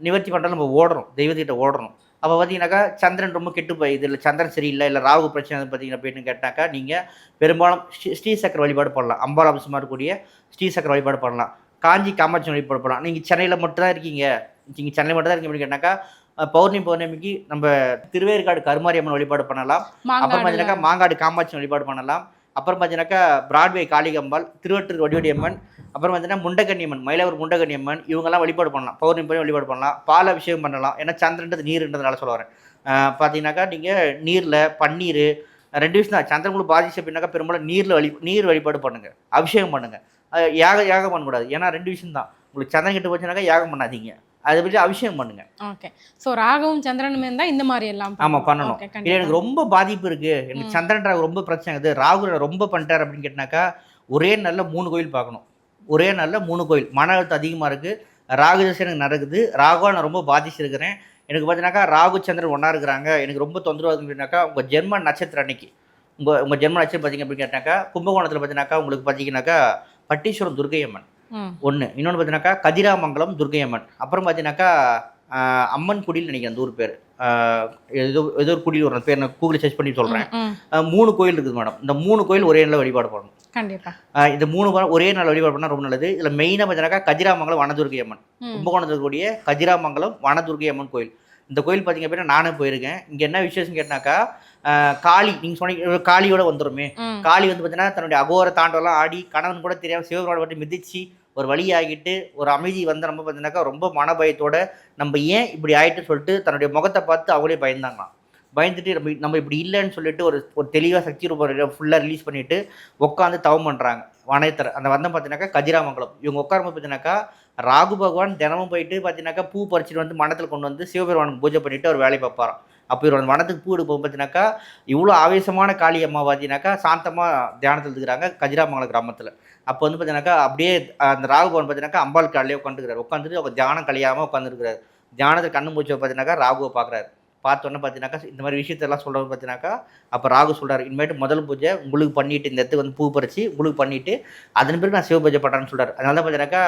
நிவர்த்தி பண்ணுறது நம்ம ஓடுறோம் தெய்வத்திட்ட ஓடுறோம். அப்போ பார்த்தீங்கன்னாக்கா சந்திரன் ரொம்ப கெட்டு போய் இதில் சந்திரன் சரியில்லை இல்லை ராகு பிரச்சனை பார்த்தீங்கன்னா அப்படின்னு கேட்டாக்கா நீங்கள் பெரும்பாலும் ஸ்ரீ ஸ்ரீசக்கர வழிபாடு பண்ணலாம். அம்பாலாபிசமாக இருக்கக்கூடிய ஸ்ரீசக்கர வழிபாடு பண்ணலாம். காஞ்சி காமாட்சி வழிபாடு பண்ணலாம். நீங்கள் சென்னையில் மட்டும் தான் இருக்கீங்க. நீங்கள் சென்னை மட்டும் தான் இருக்கீங்க அப்படின்னு கேட்டாக்கா பௌர்ணமி பௌர்ணமிக்கு நம்ம திருவேற்காடு கருமாரியம்மன் வழிபாடு பண்ணலாம். அப்புறம் பார்த்தீங்கன்னாக்கா மாங்காடு காமாட்சி வழிபாடு பண்ணலாம். அப்புறம் பார்த்தீங்கன்னாக்கா பிராட்வே காளிகம்பால் திருவட்டூர் வடிவடியம்மன் அப்புறம் பார்த்தீங்கன்னா முண்டகன்னியம்மன் மயிலாவூர் முண்டகன்னியம்மன் இவங்கெல்லாம் வழிபாடு பண்ணலாம். பௌர்ணமி பௌர்ணமி வழிபாடு பண்ணலாம். பால் அபிஷேகம் பண்ணலாம். ஏன்னா சந்திரன்றது நீர்ன்றதுனால சொல்ல வரேன். பார்த்தீங்கன்னாக்கா நீங்கள் நீரில் பன்னீர் ரெண்டு விஷயம் தான். சந்திரமுழு பாதிச்சு அப்படின்னாக்கா பெரும்பாலும் நீரில் வழி நீர் வழிபாடு பண்ணுங்கள் அபிஷேகம் பண்ணுங்கள் யாக யாகம் பண்ணக்கூடாது. ஏன்னா ரெண்டு விஷயம் தான். உங்களுக்கு சந்திரன் கிட்ட போச்சுனாக்கா யாகம் பண்ணாதீங்க. அதை பற்றி அபிஷேகம் பண்ணுங்க. ஓகே சோ ராகுவும் சந்திரனுமே இருந்தா இந்த மாதிரி எல்லாம் ஆமா, பண்ணணும். இல்லை எனக்கு ரொம்ப பாதிப்பு இருக்கு. எனக்கு. சந்திரன் ராகு ரொம்ப பிரச்சனை. இருக்குது ராகு ரொம்ப பண்ணிட்டார் அப்படின்னு கேட்டினாக்கா ஒரே நாளில் மூணு கோயில் பார்க்கணும். ஒரே நாளில் மூணு கோயில். மன அழுத்தம் அதிகமாக இருக்குது ராகு தசை எனக்கு நடக்குது. ராகுவா நான் ரொம்ப பாதிச்சிருக்கிறேன். எனக்கு பார்த்தீங்கன்னாக்கா ராகு சந்திரன் ஒன்றா இருக்கிறாங்க. எனக்கு ரொம்ப தொந்தரவு இருக்குன்னாக்கா உங்கள் ஜென்ம நட்சத்திரம் அன்னைக்கு. உங்கள் உங்கள் ஜென்ம நட்சத்திரம் பார்த்தீங்க அப்படின்னு கேட்டாக்கா கும்பகோணத்தில் பார்த்தீங்கன்னாக்கா உங்களுக்கு பார்த்தீங்கன்னாக்கா பட்டீஸ்வரம் துர்க்கையம்மன் ம் ஒன்று இன்னொன்று பார்த்தீங்கன்னாக்கா கதிராமங்கலம் துர்க்கையம்மன் அப்புறம் பார்த்தீங்கன்னாக்கா அம்மன் குடியில் நினைக்கிறேன் அந்த ஊர் பேர். ஏதோ ஏதோ ஒரு குடியில் ஒரு பேர் நான் கூகுளில் சர்ச் பண்ணி சொல்கிறேன். மூணு கோயில் இருக்குது மேடம். இந்த மூணு கோயில் ஒரே நாளில் வழிபாடு பண்ணணும். கண்டிப்பா. ஆஹ், இந்த மூணு ஒரே நாள் வழிபாடு பண்ணால் ரொம்ப நல்லது. இதில் மெயினாக பார்த்தீங்கன்னாக்கா கதிராமங்கலம் வனதுர்கை அம்மன். கும்பகோணத்தில் இருக்கக்கூடிய கதிராமங்கலம் வனதுர்கை அம்மன் கோயில். இந்த கோயில் பார்த்தீங்க அப்படின்னா நானே போயிருக்கேன். இங்கே என்ன விசேஷம் கேட்டாக்கா காளி நீங்கள் சொன்னீங்க காளியோட வந்துருமே. காளி வந்து பார்த்தீங்கன்னா தன்னுடைய அகோர தாண்டவெல்லாம் ஆடி கணவன் கூட தெரியாமல் சிவபெருமானை பற்றி மிதிச்சு ஒரு வழியாகிட்டு ஒரு அமைதி வந்து நம்ம பார்த்தீங்கன்னாக்கா ரொம்ப மனபயத்தோட நம்ம ஏன் இப்படி ஆயிட்டு சொல்லிட்டு தன்னுடைய முகத்தை பார்த்து அவங்களே பயந்தாங்களாம். பயந்துட்டு நம்ம நம்ம இப்படி இல்லைன்னு சொல்லிட்டு ஒரு ஒரு தெளிவாக சக்தி ரூபம் ஃபுல்லாக ரிலீஸ் பண்ணிட்டு உட்காந்து தவம் பண்ணுறாங்க வனயத்தர் அந்த வந்தம் பார்த்தீங்கன்னாக்கா கதிராமங்கலம். இவங்க உட்காரும்போது பார்த்தீங்கன்னாக்கா ராகு பகவான் தினமும் போயிட்டு பார்த்தீங்கன்னாக்கா பூ பறிச்சுட்டு வந்து மனத்தில் கொண்டு வந்து சிவபெருமானுக்கு பூஜை பண்ணிட்டு அவர் வேலையை பார்ப்பாராம். அப்போ இவர் அந்த மனத்துக்கு பூ எடுப்போம் பார்த்தீங்கன்னாக்கா இவ்வளோ ஆவேசமான காளி அம்மா பார்த்தீங்கன்னாக்கா சாந்தமாக தியானத்தில் இருக்கிறாங்க கஜிராமங்கலம் கிராமத்தில். அப்போ வந்து பார்த்தீங்கன்னாக்கா அப்படியே அந்த ராகுபவன் பார்த்தீங்கன்னாக்கா அம்பாள் காலையே உட்காந்துருக்காரு உட்காந்துட்டு அவர் தியானம் கழியாமல் உட்காந்துருக்காரு தியானத்தில் கண்ணு மூச்சு பார்த்தீங்கன்னாக்கா ராகுவை பார்க்குறாரு பார்த்தோன்னே பார்த்தீங்கன்னாக்கா இந்த மாதிரி விஷயத்தெல்லாம் சொல்கிறது பார்த்தீங்கன்னாக்கா அப்போ ராகு சொல்றாரு இனிமேட்டு முதல் பூஜை உங்களுக்கு பண்ணிட்டு இந்த இடத்துக்கு வந்து பூ பறிச்சு உங்களுக்கு பண்ணிட்டு அதன் பிறகு நான் சிவ பூஜை பண்ணுறேன்னு சொல்றாரு. அதனால தான் பார்த்தீங்கன்னாக்கா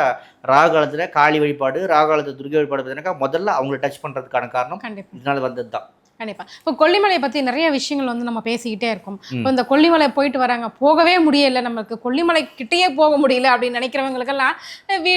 ராகு காலத்தில் காளி வழிபாடு ராகு காலத்தில் துர்கை வழிபாடு பார்த்தீங்கன்னாக்கா முதல்ல அவங்களை டச் பண்ணுறதுக்கான காரணம் இதனால வந்தது தான் கண்டிப்பா. இப்போ கொல்லிமலை பத்தி நிறைய விஷயங்கள் வந்து நம்ம பேசிக்கிட்டே இருக்கோம். இப்போ இந்த கொல்லிமலை போயிட்டு வராங்க போகவே முடியல நமக்கு கொல்லிமலை கிட்டேயே போக முடியல அப்படின்னு நினைக்கிறவங்களுக்கெல்லாம்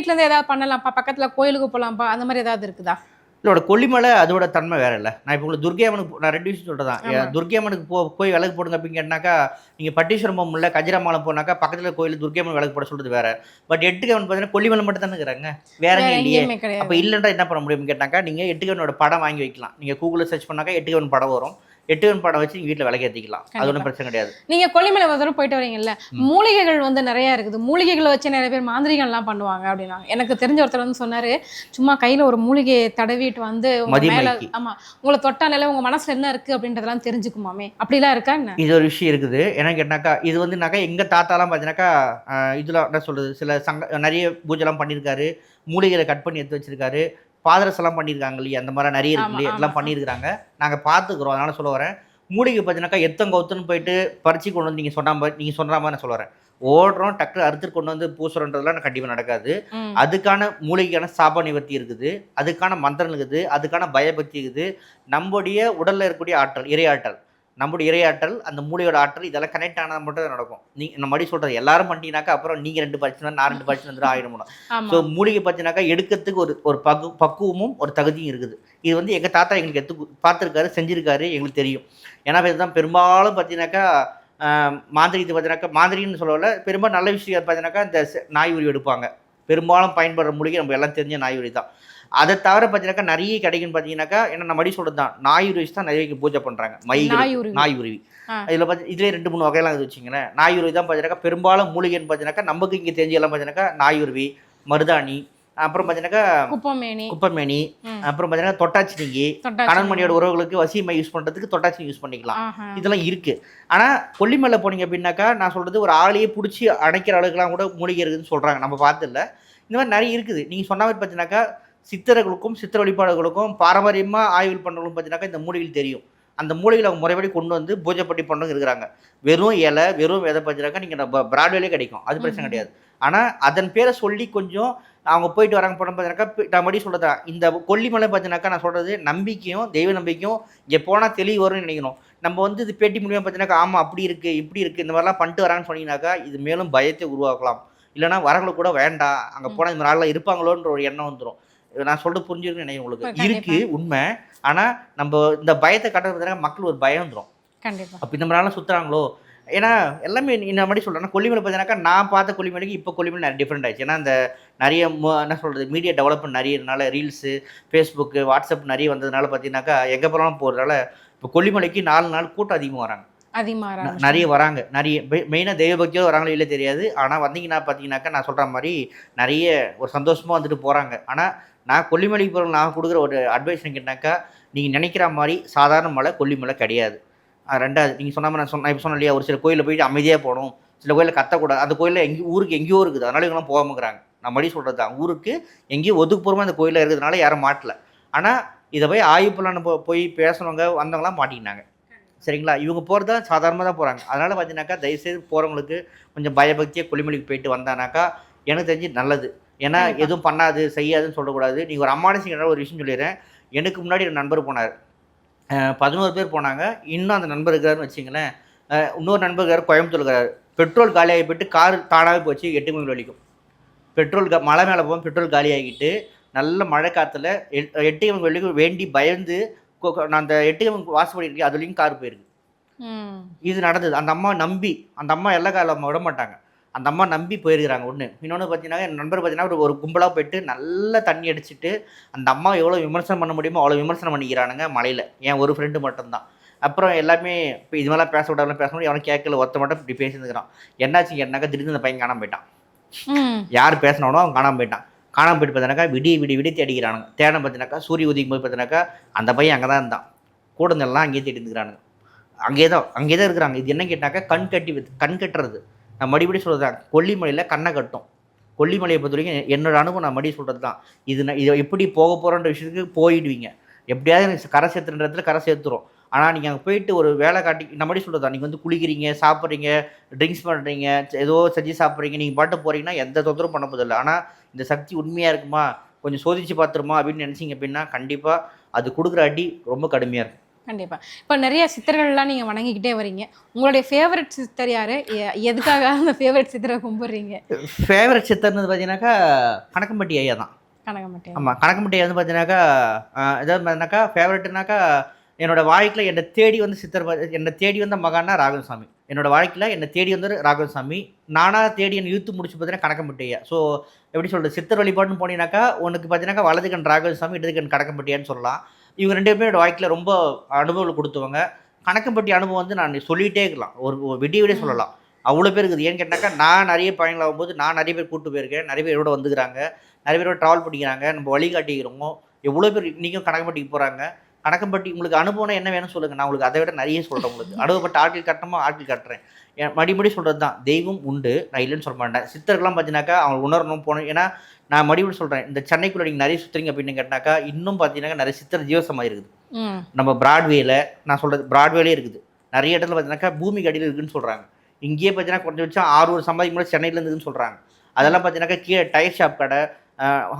இருந்து ஏதாவது பண்ணலாம்ப்பா பக்கத்துல கோயிலுக்கு போலாம்ப்பா அந்த மாதிரி ஏதாவது இருக்குதா? இதோட கொல்லிமலை அதோட தன்மை வேற இல்லை. நான் இப்போ உங்களுக்கு துர்கை அம்மனுக்கு நான் ரெண்டு விஷயம் சொல்கிறதான் ஆமா. துர்கை அம்மனுக்கு போ போய் விளக்கு போடுங்க அப்படின்னு கேட்டாக்கா நீங்கள் பட்டீஸ்வரம் போகல கஜிராமலம் போனாக்கா பக்கத்தில் கோயில் துர்கை அம்மன் விளக்கு போட சொல்றது வேற. பட் எட்டுக்கவன் பார்த்தீங்கன்னா கொல்லிமலை மட்டும் தானே இருக்கிறாங்க. வேற இல்லையே. அப்போ இல்லைன்றா என்ன பண்ண முடியும்னு கேட்டாக்கா நீங்கள் எட்டுக்கவனோட படம் வாங்கி வைக்கலாம். நீங்கள் கூகுளில் சர்ச் பண்ணாக்கா எட்டுக்கவன் படம் வரும். எட்டுக்கவன் படம் வச்சு நீங்கள் வீட்டில் விளக்கு ஏற்றிக்கலாம் அது ஒன்றும். பிரச்சனை கிடையாது. நீங்க கொல்லிமலை ஒரு தடவை போயிட்டு வரீங்கல்ல மூலிகைகள் வந்து நிறைய இருக்குது. மூலிகைகளை வச்சு நிறைய பேர் மாந்திரிகம்லாம் பண்ணுவாங்க அப்படின்னா எனக்கு தெரிஞ்ச ஒருத்தர் வந்து சொன்னாரு சும்மா கையில ஒரு மூலிகையை தடவிட்டு வந்து மேல மதிமயக்கி. ஆமா உங்களை தொட்டானால உங்க மனசுல என்ன இருக்கு அப்படின்றதெல்லாம் தெரிஞ்சுக்குமாமே. அப்படிலாம் இருக்கா என்ன? இது ஒரு விஷயம் இருக்குது. ஏன்னா கேட்டாக்கா இது வந்துனாக்கா எங்கள் தாத்தாலாம் பார்த்தீங்கன்னாக்கா இதில் என்ன சொல்கிறது சில சங்க நிறைய பூஜைலாம் பண்ணியிருக்காரு. மூலிகைகளை கட் பண்ணி எடுத்து வச்சிருக்காரு. பாதரசெல்லாம் பண்ணியிருக்காங்க இல்லையா? அந்த மாதிரி நிறைய இருக்கு இல்லையா? ஆமா. எல்லாம் பண்ணியிருக்காங்க நாங்கள் பார்த்துக்குறோம். அதனால சொல்ல வரேன். மூலிகை பார்த்தீங்கன்னாக்கா எத்தம் கவுத்துன்னு போயிட்டு பறிச்சு கொண்டு வந்து நீங்கள் சொன்ன மாதிரி நீங்கள் சொல்கிற மாதிரி நான் சொல்ல வரேன். ஓடுறோம் டக்கு அறுத்துட்டு கொண்டு வந்து பூசுறன்றதுலாம் கண்டிப்பாக நடக்காது. அதுக்கான மூலிகைக்கான சாப நிவர்த்தி இருக்குது. அதுக்கான மந்திரம் இருக்குது. அதுக்கான பயபக்தி இருக்குது. நம்முடைய உடல்ல இருக்கக்கூடிய ஆற்றல் இறையாற்றல் நம்முடைய இறையாற்றல் அந்த மூளையோட ஆற்றல் இதெல்லாம் கனெக்ட் ஆனால் மட்டும் தான் நடக்கும். நீ நம்ம மறுபடியும் சொல்றது எல்லாரும் பண்ணிட்டீங்கன்னாக்கா அப்புறம் நீங்க ரெண்டு பரிச்சு நான் ரெண்டு பரிச்சு வந்து ஆயிடும் ஸோ மூலிகை பற்றினாக்கா எடுக்கிறதுக்கு ஒரு ஒரு பகு பக்குவமும் ஒரு தகுதியும் இருக்குது. இது வந்து எங்கள் தாத்தா எங்களுக்கு எடுத்து பார்த்திருக்காரு செஞ்சிருக்காரு எங்களுக்கு தெரியும். ஏன்னா இதுதான் பெரும்பாலும் பார்த்தீங்கன்னாக்கா மாந்திரிகத்தை பார்த்தீங்கன்னாக்கா மாந்திரின்னு சொல்லல பெரும்பாலும் நல்ல விஷயம் பார்த்தீங்கன்னாக்கா இந்த நாய் உரி எடுப்பாங்க. பெரும்பாலும் பயன்படுற மூலிகை நம்ம எல்லாம் தெரிஞ்ச நாய் உரி தான் அதை தவிர பார்த்தீங்கன்னாக்கா நிறைய கிடைக்குன்னு பார்த்தீங்கன்னாக்கா என்ன நம்ம மடி சொல்கிறது தான் நாய் உரி வச்சு தான் நிறைய பூஜை பண்ணுறாங்க மை நாய் உருவி. நாய் உருவி. ஆ. இதில் பார்த்து இதுலேயே ரெண்டு மூணு வகையெல்லாம் இது வச்சிங்களேன் நாய் உருவி தான் பார்த்தீங்கன்னாக்கா பெரும்பாலும் மூலிகைன்னு பார்த்தீங்கன்னாக்கா நமக்கு இங்கே தெரிஞ்ச எல்லாம் பார்த்தீங்கன்னாக்கா நாய் உருவி மருதாணி அப்புறம் பார்த்தீங்கன்னாக்கா குப்பமேனி. குப்பமேனி. அப்புறம் பார்த்தீங்கன்னா தொட்டாச்சினிங்கி தொட்டாச்சி. கணவன்மணியோட உறவுகளுக்கு வசியமை யூஸ் பண்ணுறதுக்கு தொட்டாச்சி யூஸ் பண்ணிக்கலாம். இதெல்லாம் இருக்கு. ஆனால் கொல்லிமலை போனீங்க அப்படின்னாக்கா நான் சொல்றது ஒரு ஆளையே பிடிச்சி அணைக்கிற அளவுக்குலாம் கூட மூலிகை இருக்குதுன்னு சொல்றாங்க. நம்ம பார்த்ததில்ல இந்த மாதிரி நிறைய இருக்குது. நீங்கள் சொன்ன மாதிரி பார்த்தீங்கன்னாக்கா சித்தர்களுக்கும் சித்திர வழிபாடுகளுக்கும் பாரம்பரியமாக ஆய்வு பண்ணுறவங்களுக்கும் பார்த்தீங்கன்னாக்கா இந்த மூலிகைகள் தெரியும். அந்த மூலிகைகளை அவங்க முறைப்படி கொண்டு வந்து பூஜை பட்டி பண்ணவங்க இருக்கிறாங்க. வெறும் இலை வெறும் விதை பார்த்தீங்கன்னாக்கா நீங்கள் பிராட்வேலே கிடைக்கும். அது பிரச்சனை. கிடையாது. ஆனால் அதன் பேரை சொல்லி கொஞ்சம் அவங்க போயிட்டு வராங்க போன பார்த்தீங்கன்னாக்கா நான் மறுபடியும் சொல்கிறதா இந்த கொல்லிமலை பார்த்தீங்கன்னாக்கா நான் சொல்கிறது நம்பிக்கையும் தெய்வ நம்பிக்கையும் இங்கே போனால் தெளிவு வரும்னு நினைக்கணும். நம்ம வந்து இது பேட்டி மூலியமாக பார்த்தீங்கன்னாக்கா ஆமாம் அப்படி இருக்குது இப்படி இருக்குது இந்த மாதிரிலாம் பண்ணிட்டு வராங்கன்னு சொன்னீங்கன்னாக்கா இது மேலும் பயத்தை உருவாக்கலாம். இல்லைனா வரவங்களுக்கு கூட வேண்டாம். அங்கே போனால் இந்த மாதிரி ஆள்லாம் இருப்பாங்களோன்ற ஒரு எண்ணம் வந்துடும் நான் சொல்றது புரிஞ்சிருக்குன்னு நினைக்கிறேன் உங்களுக்கு. இருக்கு உண்மை. ஆனால் நம்ம இந்த பயத்தை கட்டுறது மக்கள் ஒரு பயம் வந்துடும் அப்போ இந்த மாதிரிலாம் சுற்றுறாங்களோ ஏன்னா எல்லாமே இந்த மாதிரி சொல்கிறேன் கொல்லிமலை பார்த்தீங்கன்னாக்கா நான் பார்த்த கொல்லிமலைக்கு இப்போ கொல்லிமலை நிறைய டிஃப்ரெண்ட் ஆயிடுச்சு. ஏன்னா இந்த நிறைய என்ன சொல்கிறது மீடியா டெவலப்மெண்ட் நிறைய இருந்தனால ரீல்ஸு ஃபேஸ்புக்கு வாட்ஸ்அப் நிறைய வந்ததுனால பார்த்தீங்கன்னாக்கா எங்கே போனாலும் போகிறதால இப்போ கொல்லிமலைக்கு நாலு நாள் கூட்டம் அதிகமாக வராங்க. அதிகமா ந- நிறைய வராங்க. நிறைய மெயினாக தெய்வ பக்தியோடு வராங்களோ இல்லை தெரியாது. ஆனால் வந்தீங்கன்னா பார்த்தீங்கன்னாக்கா நான் சொல்கிற மாதிரி நிறைய ஒரு சந்தோஷமாக வந்துட்டு போகிறாங்க ஆனால் நான் கொல்லிமலைக்கு போகிற நான் கொடுக்குற ஒரு அட்வைஸ் கேட்டாக்கா நீங்கள் நினைக்கிற மாதிரி சாதாரண மலை கொல்லிமலை கிடையாது. ரெண்டாவது நீங்கள் சொன்ன மாதிரி நான் சொன்ன இப்போ சொன்னேன் இல்லையா ஒரு சில கோயிலில் போயிட்டு அமைதியாக போகணும். சில கோயிலில் கத்தக்கூடாது. அந்த கோயிலில் எங்கேயும் ஊருக்கு எங்கேயோ இருக்குது. அதனால இவங்களாம் போகாமங்கிறாங்க நான் மறுபடியும் சொல்கிறது தான். ஊருக்கு எங்கேயோ ஒதுக்குப்புறமா அந்த கோயிலில் இருக்கிறதுனால யாரும் மாட்டல. ஆனால் இதை போய் பண்ண போ போய் பேசுனவங்க வந்தவங்களாம் மாட்டிக்கினாங்க சரிங்களா? இவங்க போகிறது தான் சாதாரணமாக தான் போகிறாங்க அதனால் பார்த்தீங்கன்னாக்கா தயவுசெய்து போகிறவங்களுக்கு கொஞ்சம் பயபக்தியாக கொல்லிமலைக்கு போயிட்டு வந்தானாக்கா எனக்கு தெரிஞ்சு நல்லது. ஏன்னா. எதுவும் பண்ணாது செய்யாதுன்னு சொல்லக்கூடாது. நீங்கள் ஒரு அம்மானசிங்க ஒரு விஷயம் சொல்லிடுறேன். எனக்கு முன்னாடி ஒரு நண்பர் போனார். பதினோரு பேர் போனாங்க. இன்னும் அந்த நண்பர் இருக்காருன்னு வச்சிங்களேன் இன்னொரு நண்பர் இருக்காரு கோயம்புத்தூர் இருக்காரு. பெட்ரோல் காலியாகி போயிட்டு கார் தானாகவே போச்சு எட்டு மணி வலிக்கும் பெட்ரோல் கா மலை மேலே போகும் பெட்ரோல் காலியாகிட்டு நல்ல மழை காற்றுல எட்டு மணி வரைக்கும் வேண்டி பயந்து நான் அந்த எட்டு மணி வாசப்படி அதுலேயும் கார் போயிருக்கு. இது நடந்தது. அந்த அம்மா நம்பி அந்த அம்மா எல்லா காலம் விட மாட்டாங்க. அந்த அம்மா நம்பி போயிருக்கிறாங்க ஒன்று இன்னொன்று பார்த்தீங்கன்னா என் நண்பர் பார்த்தீங்கன்னா ஒரு- கும்பலாக போயிட்டு நல்ல தண்ணி அடிச்சிட்டு அந்த அம்மா எவ்வளோ விமர்சனம் பண்ண முடியுமோ அவ்வளோ விமர்சனம் பண்ணிக்கிறானுங்க மலையில். என் ஒரு ஃப்ரெண்டு மட்டும்தான். அப்புறம் எல்லாமே இப்போ இது மாதிரிலாம் பேச விடாமல் பேச முடியும் அவனும் கேட்கல ஒருத்த மட்டும் இப்படி பேசியிருக்கிறான் என்னாச்சு? என்னாக்கா? திடீர்னு அந்த பையன் காணாம போயிட்டான். யார் பேசினானோ அவன் காணாம போயிட்டான். காணாம போயிட்டு பார்த்தீங்கன்னாக்கா விடிய விடிய விடிய தேடிக்கிறானுங்க. தேட பார்த்தீங்கன்னாக்கா சூரிய உதிக்கும் போது பார்த்தீங்கன்னாக்கா அந்த பையன் அங்கே தான் இருந்தான். கூட இருந்தெல்லாம் அங்கேயே தேடி இருந்துக்கிறானுங்க அங்கேயே தான் அங்கேயே தான் இருக்கிறாங்க. இது என்ன கேட்டாக்கா கண் கட்டி கண் கட்டுறது. நான் மறுபடியும் சொல்கிறது தான் கொல்லிமலையில் கண்ணை கட்டும். கொல்லிமலையை பொறுத்த வரைக்கும் என்னோட அனுபவம் நான் மறுபடியும் சொல்கிறது தான் இது நான் இதை எப்படி போக போகிறோன்ற விஷயத்துக்கு போயிடுவீங்க. எப்படியாவது எனக்கு கரை சேர்த்துன்றதுல இடத்துல கரை சேர்த்துரும் ஆனால் நீங்கள் அங்கே போயிட்டு ஒரு வேலை காட்டி நம்ம மறுபடியும் சொல்கிறது நீங்கள் வந்து குளிக்கிறீங்க சாப்பிட்றீங்க ட்ரிங்க்ஸ் பண்ணுறீங்க ஏதோ செஞ்சு சாப்பிட்றீங்க நீங்கள் பாட்டு போகிறீங்கன்னா எந்த தொந்தரவும் பண்ண போதில்லை ஆனால் இந்த சக்தி உண்மையாக இருக்குமா? கொஞ்சம் சோதிச்சு பார்த்துருமா? அப்படின்னு நினச்சிங்க அப்படின்னா கண்டிப்பாக அது கொடுக்குற அடி ரொம்ப கடுமையாக இருக்கும். கண்டிப்பா. இப்போ நிறைய சித்தர்கள்லாம் நீங்க வணங்கிக்கிட்டே வரீங்க உங்களுடைய ஃபேவரட் சித்தர் யாரு? எதுக்காக அந்த ஃபேவரட் சித்தரை கும்பிடுறீங்க? ஃபேவரட் சித்தர்னு பார்த்தீங்கன்னாக்கா கணக்கம்பட்டி ஐயா தான். கனகமட்டை ஆமாம் கணக்கம்பட்டி ஐயா வந்து பார்த்தீங்கன்னாக்கா ஏதாவது பார்த்தீங்கன்னாக்கா ஃபேவரட்னாக்கா என்னோட வாழ்க்கையில் என்னை தேடி வந்து சித்தர் என்னை தேடி வந்த மகான்னா ராகவசாமி என்னோட வாழ்க்கையில் என்னை தேடி வந்தது ராகவசாமி நானாக தேடி என் இழுத்து முடிச்சு பார்த்தீங்கன்னா கணக்கம்பட்டி ஐயா. ஸோ எப்படி சொல்கிறது சித்தர் வழிபாடுன்னு போனீங்கன்னாக்கா உனக்கு பார்த்தீங்கன்னாக்கா வலது கண் ராகவசாமி இடது கண் கணக்கம்பட்டியான்னு சொல்லலாம். இவங்க ரெண்டு பேரும் என்னோட வாழ்க்கையில் ரொம்ப அனுபவங்கள் கொடுத்தவங்க. கணக்கம்பட்டி அனுபவம் வந்து நான் சொல்லிகிட்டே இருக்கலாம். ஒரு விடிய விடிய சொல்லலாம். அவ்வளோ பேர் இருக்குது. ஏன்னு கேட்டாக்கா நான் நிறைய பயணங்கள் ஆகும்போது நான் நிறைய பேர் கூட்டு போயிருக்கேன். நிறைய பேர் என்னோட வந்துக்கிறாங்க. நிறைய பேரோட ட்ராவல் பண்ணிக்கிறாங்க. நம்ம வழிகாட்டிக்கிறோம் எவ்வளோ பேர் இன்றைக்கும் கணக்கம்பட்டிக்கு போகிறாங்க கணக்கம்பட்டி உங்களுக்கு அனுபவம்னா என்ன வேணும் சொல்லுங்கள் நான் உங்களுக்கு அதை விட நிறைய சொல்கிறேன் உங்களுக்கு. அனுபவப்பட்ட ஆட்கள் கட்டணுமோ ஆட்கள் கட்டுறேன். மறுபடி சொல்கிறது தான் தெய்வம் உண்டு. நான் இல்லைன்னு சொல்ல மாட்டேன். சித்தர்கள்லாம் பார்த்தீங்கன்னாக்கா அவங்க உணரணும் போகணும் ஏன்னா நான் மறுபடியும் சொல்கிறேன் இந்த சென்னைக்குள்ளே நீங்கள் நிறைய சுற்றுறீங்க அப்படின்னு கேட்டாக்கா இன்னும் பார்த்தீங்கன்னா நிறைய சித்தர் ஜீவசமாக இருக்குது நம்ம பிராட்வேல நான் சொல்கிறது பிராட்வேலே இருக்குது. நிறைய இடத்துல பார்த்தீங்கன்னாக்கா பூமிக்கு அடியில் இருக்குன்னு சொல்கிறாங்க இங்கேயே பார்த்தீங்கன்னா கொஞ்சம் வச்சா ஆறு சம்பாதிக்கும் போது சென்னையில் இருந்துன்னு சொல்கிறாங்க அதெல்லாம் பார்த்தீங்கன்னாக்கா கீழே டயர் ஷாப் கடை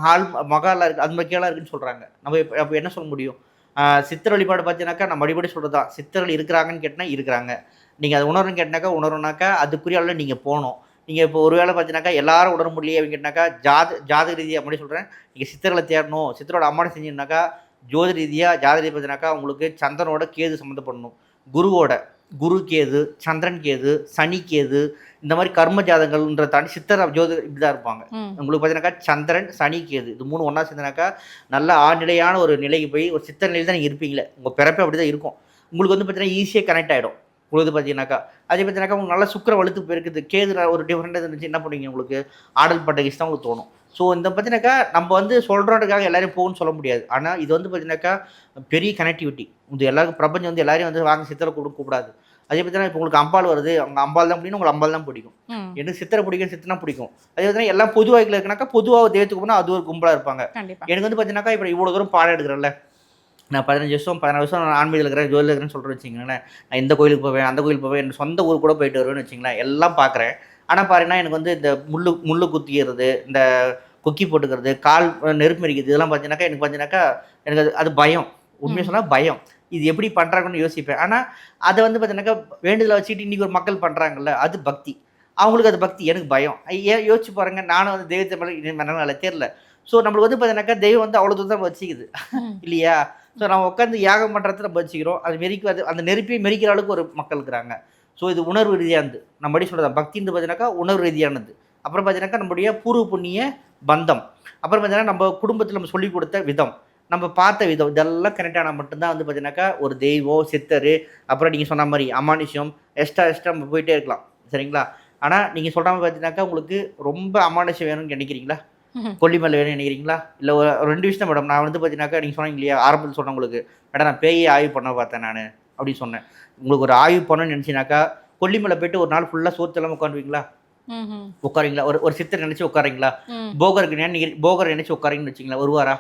ஹால் மகாலா இருக்குது அது மாதிரி கீழே இருக்குன்னு சொல்கிறாங்க நம்ம இப்போ அப்போ என்ன சொல்ல முடியும்? சித்தர் வழிபாடு பார்த்தீங்கன்னாக்கா நான் மறுபடியும் சொல்கிறது தான் சித்தர்கள் இருக்கிறாங்கன்னு கேட்டால் இருக்கிறாங்க. நீங்கள் அதை உணர்வுன்னு கேட்டினாக்கா உணரணுனாக்கா அதுக்குரிய அளவில் நீங்கள் போகணும். நீங்கள் இப்போ ஒரு வேளை பார்த்தீங்கன்னாக்கா எல்லாரும் உணர முடியலையே அப்படின்னு கேட்டினாக்கா ஜாத ஜாதக ரீதியாக அப்படி சொல்கிறேன் நீங்கள் சித்தர்களை தேடணும். சித்தரோட அம்மானை செஞ்சீங்கன்னாக்கா ஜோதி ரீதியாக ஜாத ரீதியாக பார்த்தீங்கன்னாக்கா உங்களுக்கு சந்திரனோட கேது சம்மந்தப்படணும் குருவோட குரு கேது சந்திரன் கேது சனி கேது இந்த மாதிரி கர்ம ஜாதகங்கள்ன்ற தாண்டி சித்தர் ஜோதி இப்படி தான் இருப்பாங்க உங்களுக்கு பார்த்தீங்கன்னாக்கா சந்திரன் சனி கேது இது மூணு ஒன்றா சேர்ந்தனாக்கா நல்ல ஆழ்நிலையான ஒரு நிலைக்கு போய் ஒரு சித்த நிலையில் தான் நீங்கள் இருப்பீங்களே. உங்கள் பிறப்பே அப்படி தான் இருக்கும். உங்களுக்கு வந்து பார்த்தீங்கன்னா ஈஸியாக கனெக்ட் ஆகிடும் உங்களுக்கு பார்த்தீங்கன்னாக்கா அதே பார்த்தீங்கன்னாக்கா உங்களுக்கு நல்ல சுக்கர வலுத்து போயிருக்குது கேது ஒரு டிஃப்ரெண்டாக இருந்துச்சு என்ன பண்ணுவீங்க உங்களுக்கு? ஆடல் பட்டகிஸ் தான் உங்களுக்கு தோணும். ஸோ இந்த பார்த்தீங்கன்னாக்கா நம்ம வந்து சொல்கிறதுக்காக எல்லாரையும் போகும்னு சொல்ல முடியாது. ஆனால் இது வந்து பார்த்தீங்கன்னாக்கா பெரிய கனெக்டிவிட்டி இது எல்லாருக்கும் பிரபஞ்சம் வந்து எல்லாரையும் வந்து வாங்க சித்தரை கூட கூப்பிடாது அதே பார்த்தீங்கன்னா இப்போ உங்களுக்கு அம்பாள் வருது அவங்க அம்பாள் தான் பிடிக்கும் உங்களுக்கு அம்பாள் தான் பிடிக்கும். எனக்கு சித்தரை பிடிக்கும் சித்தனா பிடிக்கும். அதே பார்த்தீங்கன்னா எல்லாம் பொது வாய்க்கில் இருக்குனாக்கா பொதுவாக தெய்வத்துக்கு போனால் அது ஒரு கும்பலாக இருப்பாங்க. எனக்கு வந்து பார்த்தீங்கன்னாக்கா இப்போ இவ்வளோ தூரம் பாடம் எடுக்கிறேன்ல. நான் பதினஞ்சு வருஷம் பதினாறு வருஷம் நான் ஆன்மீகத்தில் இருக்கிறேன் ஜோதியில் இருக்கிறேன்னு சொல்கிறேன் வச்சிங்களேன் நான் இந்த கோயிலுக்கு போவேன் அந்த கோயிலுக்கு போவேன் என் சொந்த ஊர் கூட போயிட்டு வருவேன்னு வச்சிங்களேன் எல்லாம் பார்க்குறேன் ஆனால் பாருங்கன்னா எனக்கு வந்து இந்த முள்ளு முள்ளு குத்திக்கிறது இந்த கொக்கி போட்டுக்கிறது கால் நெருப்பு மரிக்கிறது இதெல்லாம் பார்த்தீங்கன்னாக்கா எனக்கு பார்த்தீங்கன்னாக்கா எனக்கு அது அது பயம். உண்மையாக சொன்னால் பயம். இது எப்படி பண்ணுறாங்கன்னு யோசிப்பேன். ஆனால் அதை வந்து பார்த்தீங்கன்னாக்கா வேண்டுதலை வச்சுட்டு இன்றைக்கி ஒரு மக்கள் பண்ணுறாங்கல்ல அது பக்தி. அவங்களுக்கு அது பக்தி எனக்கு பயம். ஏன் யோசிச்சு பாருங்க நானும் வந்து தெய்வத்தை மேலே மனநல தெரியல. ஸோ நம்மளுக்கு வந்து பார்த்தீங்கன்னாக்கா தெய்வம் வந்து அவ்வளோ தூரம் வச்சுக்குது. இல்லையா? ஸோ நம்ம உட்காந்து யாகம் பண்ணுறத நம்ம வச்சுக்கிறோம் அது மெரிக்க அது அந்த நெருப்பை மெரிக்கிற அளவுக்கு ஒரு மக்கள் இருக்கிறாங்க ஸோ இது உணர்வு ரீதியானது. நம்ம எப்படி சொல்கிறதா பக்தின்னு பார்த்தீங்கன்னாக்கா உணர்வு ரீதியானது. அப்புறம் பார்த்தீங்கன்னாக்கா நம்முடைய பூர்வ புண்ணிய பந்தம். அப்புறம் பார்த்தீங்கன்னா நம்ம குடும்பத்தில் நம்ம சொல்லிக் கொடுத்த விதம். நம்ம பார்த்த விதம். இதெல்லாம் கனெக்ட் ஆனால் மட்டும்தான் வந்து பார்த்தீங்கன்னாக்கா ஒரு தெய்வம் சித்தர் அப்புறம் நீங்கள் சொன்ன மாதிரி அமானுஷ்யம் எக்ஸ்ட்ரா எக்ஸ்ட்ரா நம்ம போயிட்டே இருக்கலாம். சரிங்களா? ஆனால் நீங்கள் சொல்கிற மாதிரி பார்த்தீங்கன்னாக்கா உங்களுக்கு ரொம்ப அமானுஷ்யம் வேணும்னு நினைக்கிறீங்களா? கொல்லிமலை வேணும்னு நினைக்கிறீங்களா? இல்லை ஒரு ரெண்டு விஷயம் மேடம். நான் வந்து பார்த்தீங்கன்னாக்கா நீங்கள் சொன்னீங்க இல்லையா ஆரம்பத்தில் சொன்னேன் உங்களுக்கு மேடம் நான் பேயை ஆய்வு பண்ண பார்த்தேன் நான் அப்படின்னு சொன்னேன். உங்களுக்கு ஒரு ஆய்வு பண்ணணும்னு நினச்சினாக்கா கொல்லிமலை போயிட்டு ஒரு நாள் ஃபுல்லாக சோத்தெல்லாம் உட்காந்துவீங்களா. உட்காருங்களா ஒரு ஒரு சித்தர் நினச்சி உட்காருங்களா போகருக்கு போகர் நினச்சி உட்காருங்கன்னு வச்சிங்களா வருவாரா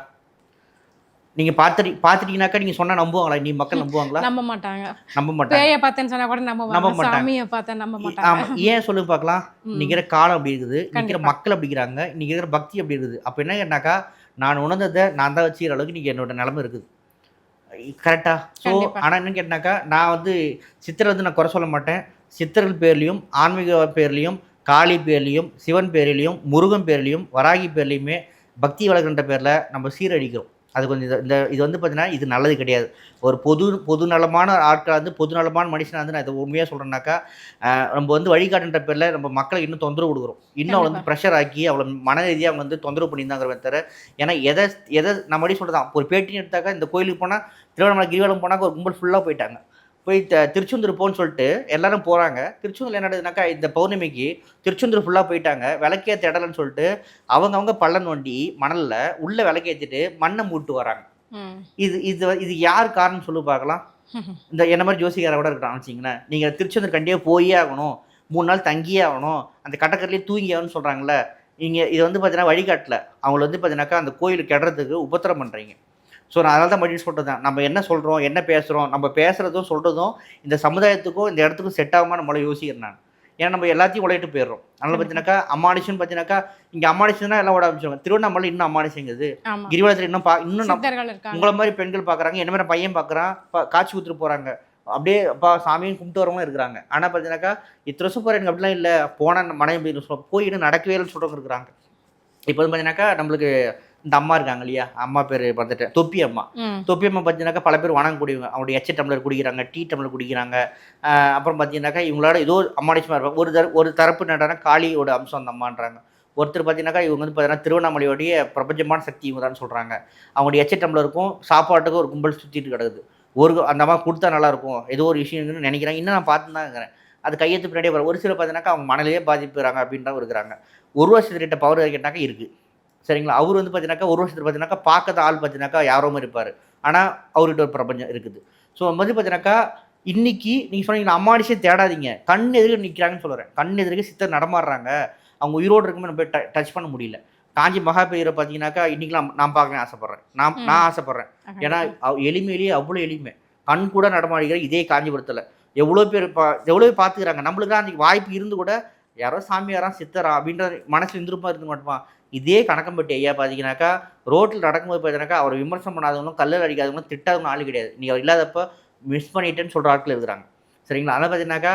நீங்கள் பார்த்துட்டு பார்த்துட்டீங்கன்னாக்கா நீங்கள் சொன்னால் நம்புவாங்களா? நீ மக்கள் நம்புவாங்களா? நம்ப மாட்டாங்க. நம்ப மாட்டாங்க. பேய பார்த்தேன்னு சொன்னா கூட நம்ப நம்ப மாட்டாங்க. சாமியை பார்த்தா நம்ப மாட்டாங்க. ஆமா. ஏன் சொல்லுங்க பார்க்கலாம். நிக்கிற காலம் அப்படி இருக்குது. நிக்கிற. மக்கள் அப்படி இருக்கிறாங்க. இன்னைக்கு இருக்கிற பக்தி அப்படி இருக்குது. அப்போ என்ன கேட்டாக்கா நான் உணர்ந்ததை நான் தான் வச்சுக்கிற அளவுக்கு இன்னைக்கு என்னோட நிலைமை இருக்குது. கரெக்டா ஸோ. ஆனால் என்னன்னு கேட்டாக்கா நான் வந்து சித்தரை வந்து நான் குறை சொல்ல மாட்டேன். சித்தர்கள் பேர்லையும் ஆன்மீக பேர்லையும் காளி பேர்லையும் சிவன் பேர்லையும் முருகன் பேர்லையும் வராகி பேர்லையுமே பக்தி வளர்க்கின்ற பேரில் நம்ம சீரழிக்கிறோம். அது கொஞ்சம் இது- இந்த இது வந்து பார்த்தீங்கன்னா இது நல்லது கிடையாது. ஒரு பொது பொது நலமான ஆட்கள் வந்து பொது நலமான மனுஷனை வந்து நான் இதை உண்மையாக சொல்கிறேன்னாக்கா நம்ம வந்து வழிகாட்டுன்ற பேரில் நம்ம மக்களை இன்னும் தொந்தரவு கொடுக்குறோம். இன்னும் வந்து ப்ரெஷர் ஆக்கி அவளை மன ரீதியாக அவங்க வந்து தொந்தரவு பண்ணியிருந்தாங்கிறத தவிர ஏன்னா எதை எதை நம்ம அப்படி சொல்கிறதான் ஒரு பேட்டின்னு எடுத்தாக்கா இந்த கோயிலுக்கு போனால் திருவண்ணாமலை கிரிவலம் போனாக்க ஒரு கும்பல் ஃபுல்லாக போயிட்டாங்க. போய் த திருச்செந்தூர் போன்னு சொல்லிட்டு எல்லாரும் போகிறாங்க திருச்செந்தூர் என்ன நடக்குதுனாக்கா இந்த பௌர்ணமிக்கு திருச்செந்தூர் ஃபுல்லாக போயிட்டாங்க. விளக்கேற்ற இடலன்னு சொல்லிட்டு அவங்க அவங்க பள்ளம் நோண்டி மணலில் உள்ளே விளக்கேற்றிட்டு மண்ணை மூட்டு வராங்க. இது இது இது யார் காரணம் சொல்லி பார்க்கலாம் இந்த என்ன மாதிரி ஜோசிகார கூட இருக்கட்டும் வச்சிங்களேன் நீங்கள் திருச்செந்தூர் கண்டிப்பாக போயே ஆகணும். மூணு நாள் தங்கியே ஆகணும். அந்த கட்டக்கட்டிலே தூங்கி ஆகணும்னு சொல்கிறாங்களே நீங்கள் இது வந்து பார்த்தீங்கன்னா வழிகாட்டல. அவங்கள வந்து பார்த்தீங்கன்னாக்கா அந்த கோயில் கெடுறதுக்கு உபத்திரம் பண்ணுறீங்க ஸோ நான் அதனால தான் மறுபடியும் தான் நம்ம என்ன சொல்கிறோம் என்ன பேசுகிறோம் நம்ம பேசுகிறதும் சொல்கிறதும் இந்த சமுதாயத்துக்கும் இந்த இடத்துக்கும் செட் ஆகுமா நம்மளை யோசிக்கிறேன் நான். ஏன்னா நம்ம எல்லாத்தையும் உழைட்டு போயிடுறோம். அதனால பார்த்தீங்கன்னாக்கா அம்மானிஷன் பார்த்தீங்கன்னாக்கா இங்கே அம்மானிஷன்னா எல்லாம் ஓட ஆரம்பிச்சிருவாங்க திருவண்ணாமலை இன்னும் அம்மானிஷங்குது கிரிவலத்தில் இன்னும் பா இன்னும் நம்ம உங்களை மாதிரி பெண்கள் பார்க்குறாங்க என்ன மாதிரி பையன் பார்க்குறான் காட்சி ஊத்துட்டு போகிறாங்க அப்படியே அப்பா சாமியும் கும்பிட்டு வரவங்களும் இருக்கிறாங்க. ஆனால் பார்த்தீங்கன்னாக்கா இத்தனை வருஷம் போகிற எனக்கு அப்படிலாம் இல்லை. போனால் மனைவி போய் நடக்கவே இல்லைன்னு சொல்கிறவங்க இருக்கிறாங்க. இப்போ வந்து பார்த்தீங்கன்னாக்கா நம்மளுக்கு இந்த அம்மா இருக்காங்க இல்லையா? அம்மா பேர் பார்த்துட்டேன் தொப்பி அம்மா. தொப்பி அம்மா பார்த்தீங்கன்னாக்கா பல பேர் வணங்கக்கூடியவங்க அவங்களுடைய எச்ச டம்ளர் குடிக்கிறாங்க டீ டம்ளர் குடிக்கிறாங்க. அப்புறம் பார்த்தீங்கன்னாக்கா இவங்களோட ஏதோ அம்மாடிச்சமாக இருப்பாங்க. ஒரு தர ஒரு தரப்பு நடான காளியோட அம்சம் அந்த அம்மான்றாங்க. ஒருத்தர் பார்த்தீங்கன்னாக்கா இவங்க வந்து பார்த்தீங்கன்னா திருவண்ணாமலையோடைய பிரபஞ்சமான சக்தி இவங்க தான் சொல்கிறாங்க அவங்களுடைய எச்ச டம்ளருக்கும் சாப்பாட்டுக்கும் ஒரு கும்பல் சுற்றிட்டு கிடக்குது. ஒரு அந்த அம்மா கொடுத்தா நல்லா இருக்கும் ஏதோ ஒரு விஷயம் நினைக்கிறாங்க இன்னும் நான் பார்த்து தான் இருக்கிறேன். அது கையெழுத்து பின்னாடியே ஒரு சிலர் பார்த்தீங்கன்னாக்கா அவங்க மனதிலே பாதிப்புறாங்க அப்படின்ட்டு இருக்கிறாங்க. ஒரு வருஷத்துக்கிட்ட பவர் கேட்டாக்கா இருக்குது சரிங்களா? அவர் வந்து பார்த்தீங்கன்னாக்கா ஒரு வருஷத்துல பார்த்தீங்கன்னாக்கா பார்க்காத ஆள் பார்த்தீங்கன்னாக்கா யாரோ மாதிரி இருப்பார். ஆனால் அவர்கிட்ட ஒரு பிரபஞ்சம் இருக்குது. ஸோ வந்து பார்த்தீங்கன்னாக்கா இன்னைக்கு நீங்கள் சொன்னீங்க அம்மாடிச்சே தேடாதீங்க. கண் எதிர்க்க நிற்கிறாங்கன்னு சொல்கிறேன் கண் எதிர்க்க சித்தர் நடமாடுறாங்க. அவங்க உயிரோடு இருக்கும்போது நம்ம டச் பண்ண முடியல. காஞ்சி மகா பெயரை பார்த்தீங்கன்னாக்கா இன்னைக்கெல்லாம் நான் பார்க்கணும் ஆசைப்பட்றேன். நான். நான் ஆசைப்பட்றேன். ஏன்னா அவ- எளிமையிலேயே அவ்வளோ எளிமை. கண் கூட நடமாடுகிற இதே காஞ்சிபுரத்தில். எவ்வளோ பேர் பா எவ்வளோ பேர் பார்த்துக்கிறாங்க நம்மளுக்கு தான் அன்றைக்கி வாய்ப்பு இருந்து கூட யாரோ சாமியாரா சித்தரா அப்படின்ற மனசு இருந்திருப்பா இருக்க மாட்டோமா இதே கணக்கம்பட்டி ஐயா பார்த்தீங்கன்னாக்கா ரோட்டில் நடக்கும்போது பார்த்தீங்கன்னாக்கா அவர் விமர்சனம் பண்ணாதவங்களும் கல்லர் அடிக்காதவங்களும் திட்டாதவங்க ஆள் கிடையாது. நீங்கள் அவர் இல்லாதப்ப மிஸ் பண்ணிட்டேன்னு சொல்கிற ஆட்கள் இருக்கிறாங்க. சரிங்களா? அதனால் பார்த்தீங்கன்னாக்கா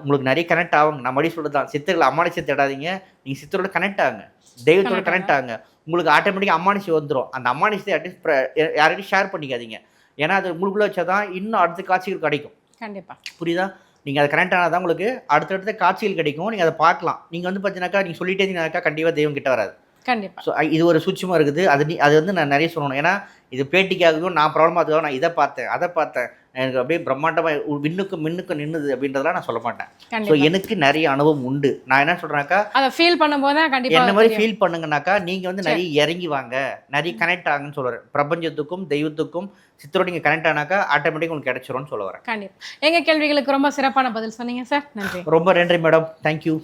உங்களுக்கு நிறைய கனெக்ட் ஆகுங்க. நான் மறுபடியும் சொல்கிறது தான். சித்தர்கள் அம்மானிச்சு தேடாதீங்க. நீங்கள் சித்தரோட கனெக்ட் ஆகுங்க. தெய்வத்தோட கனெக்ட் ஆகுங்க. உங்களுக்கு ஆட்டோமேட்டிக்காக அம்மானிச்சு வந்துடும் அந்த அம்மானிச்சத்தை அட்லீஸ்ட் யார்கிட்டையும் ஷேர் பண்ணிக்காதீங்க. ஏன்னா அது உங்களுக்குள்ள வச்சா தான் இன்னும் அடுத்த காட்சிகள் கிடைக்கும். கண்டிப்பா. புரியுதா? நீங்கள் அது கனெக்ட் ஆனால் தான் உங்களுக்கு அடுத்தடுத்த காட்சிகள் கிடைக்கும். நீங்கள் அதை பார்க்கலாம். நீங்கள் வந்து பார்த்தீங்கன்னாக்கா நீங்கள் சொல்லிட்டே இருந்தீங்கன்னாக்கா கண்டிப்பாக தெய்வம் கிட்ட வராது. கண்டிப்பா. ஸோ இது ஒரு சூட்சமாக இருக்குது. அது நீ அது வந்து நான் நிறைய சொல்லணும். ஏன்னா இது பேட்டிக்காகவும் நான் ப்ராப்ளமாக நான் இதை பார்த்தேன் அதை பார்த்தேன். எனக்கு அப்படியே பிரம்மாண்டமாக விண்ணுக்கு மின்னுக்கு நின்னுது அப்படின்றதெல்லாம் நான் சொல்ல மாட்டேன். ஸோ எனக்கு நிறைய அனுபவம் உண்டு. நான் என்ன சொல்கிறேன்னாக்கா அத ஃபீல் பண்ணும்போது தான் கண்டிப்பா என்ன மாதிரி. ஃபீல் பண்ணுங்கனாக்கா நீங்கள் வந்து நிறைய இறங்கி வாங்க. நிறைய கனெக்ட் ஆகுன்னு சொல்ல வரேன் பிரபஞ்சத்துக்கும் தெய்வத்துக்கும் சித்தரோட நீங்கள் கனெக்ட் ஆனாக்கா ஆட்டோமேட்டிக் உங்களுக்கு கிடைச்சிரும்னு சொல்ல வரேன். கண்டிப்பா. எங்க கேள்விகளுக்கு ரொம்ப சிறப்பான பதில் சொன்னீங்க சார் நன்றி. ரொம்ப நன்றி மேடம் தேங்க்யூ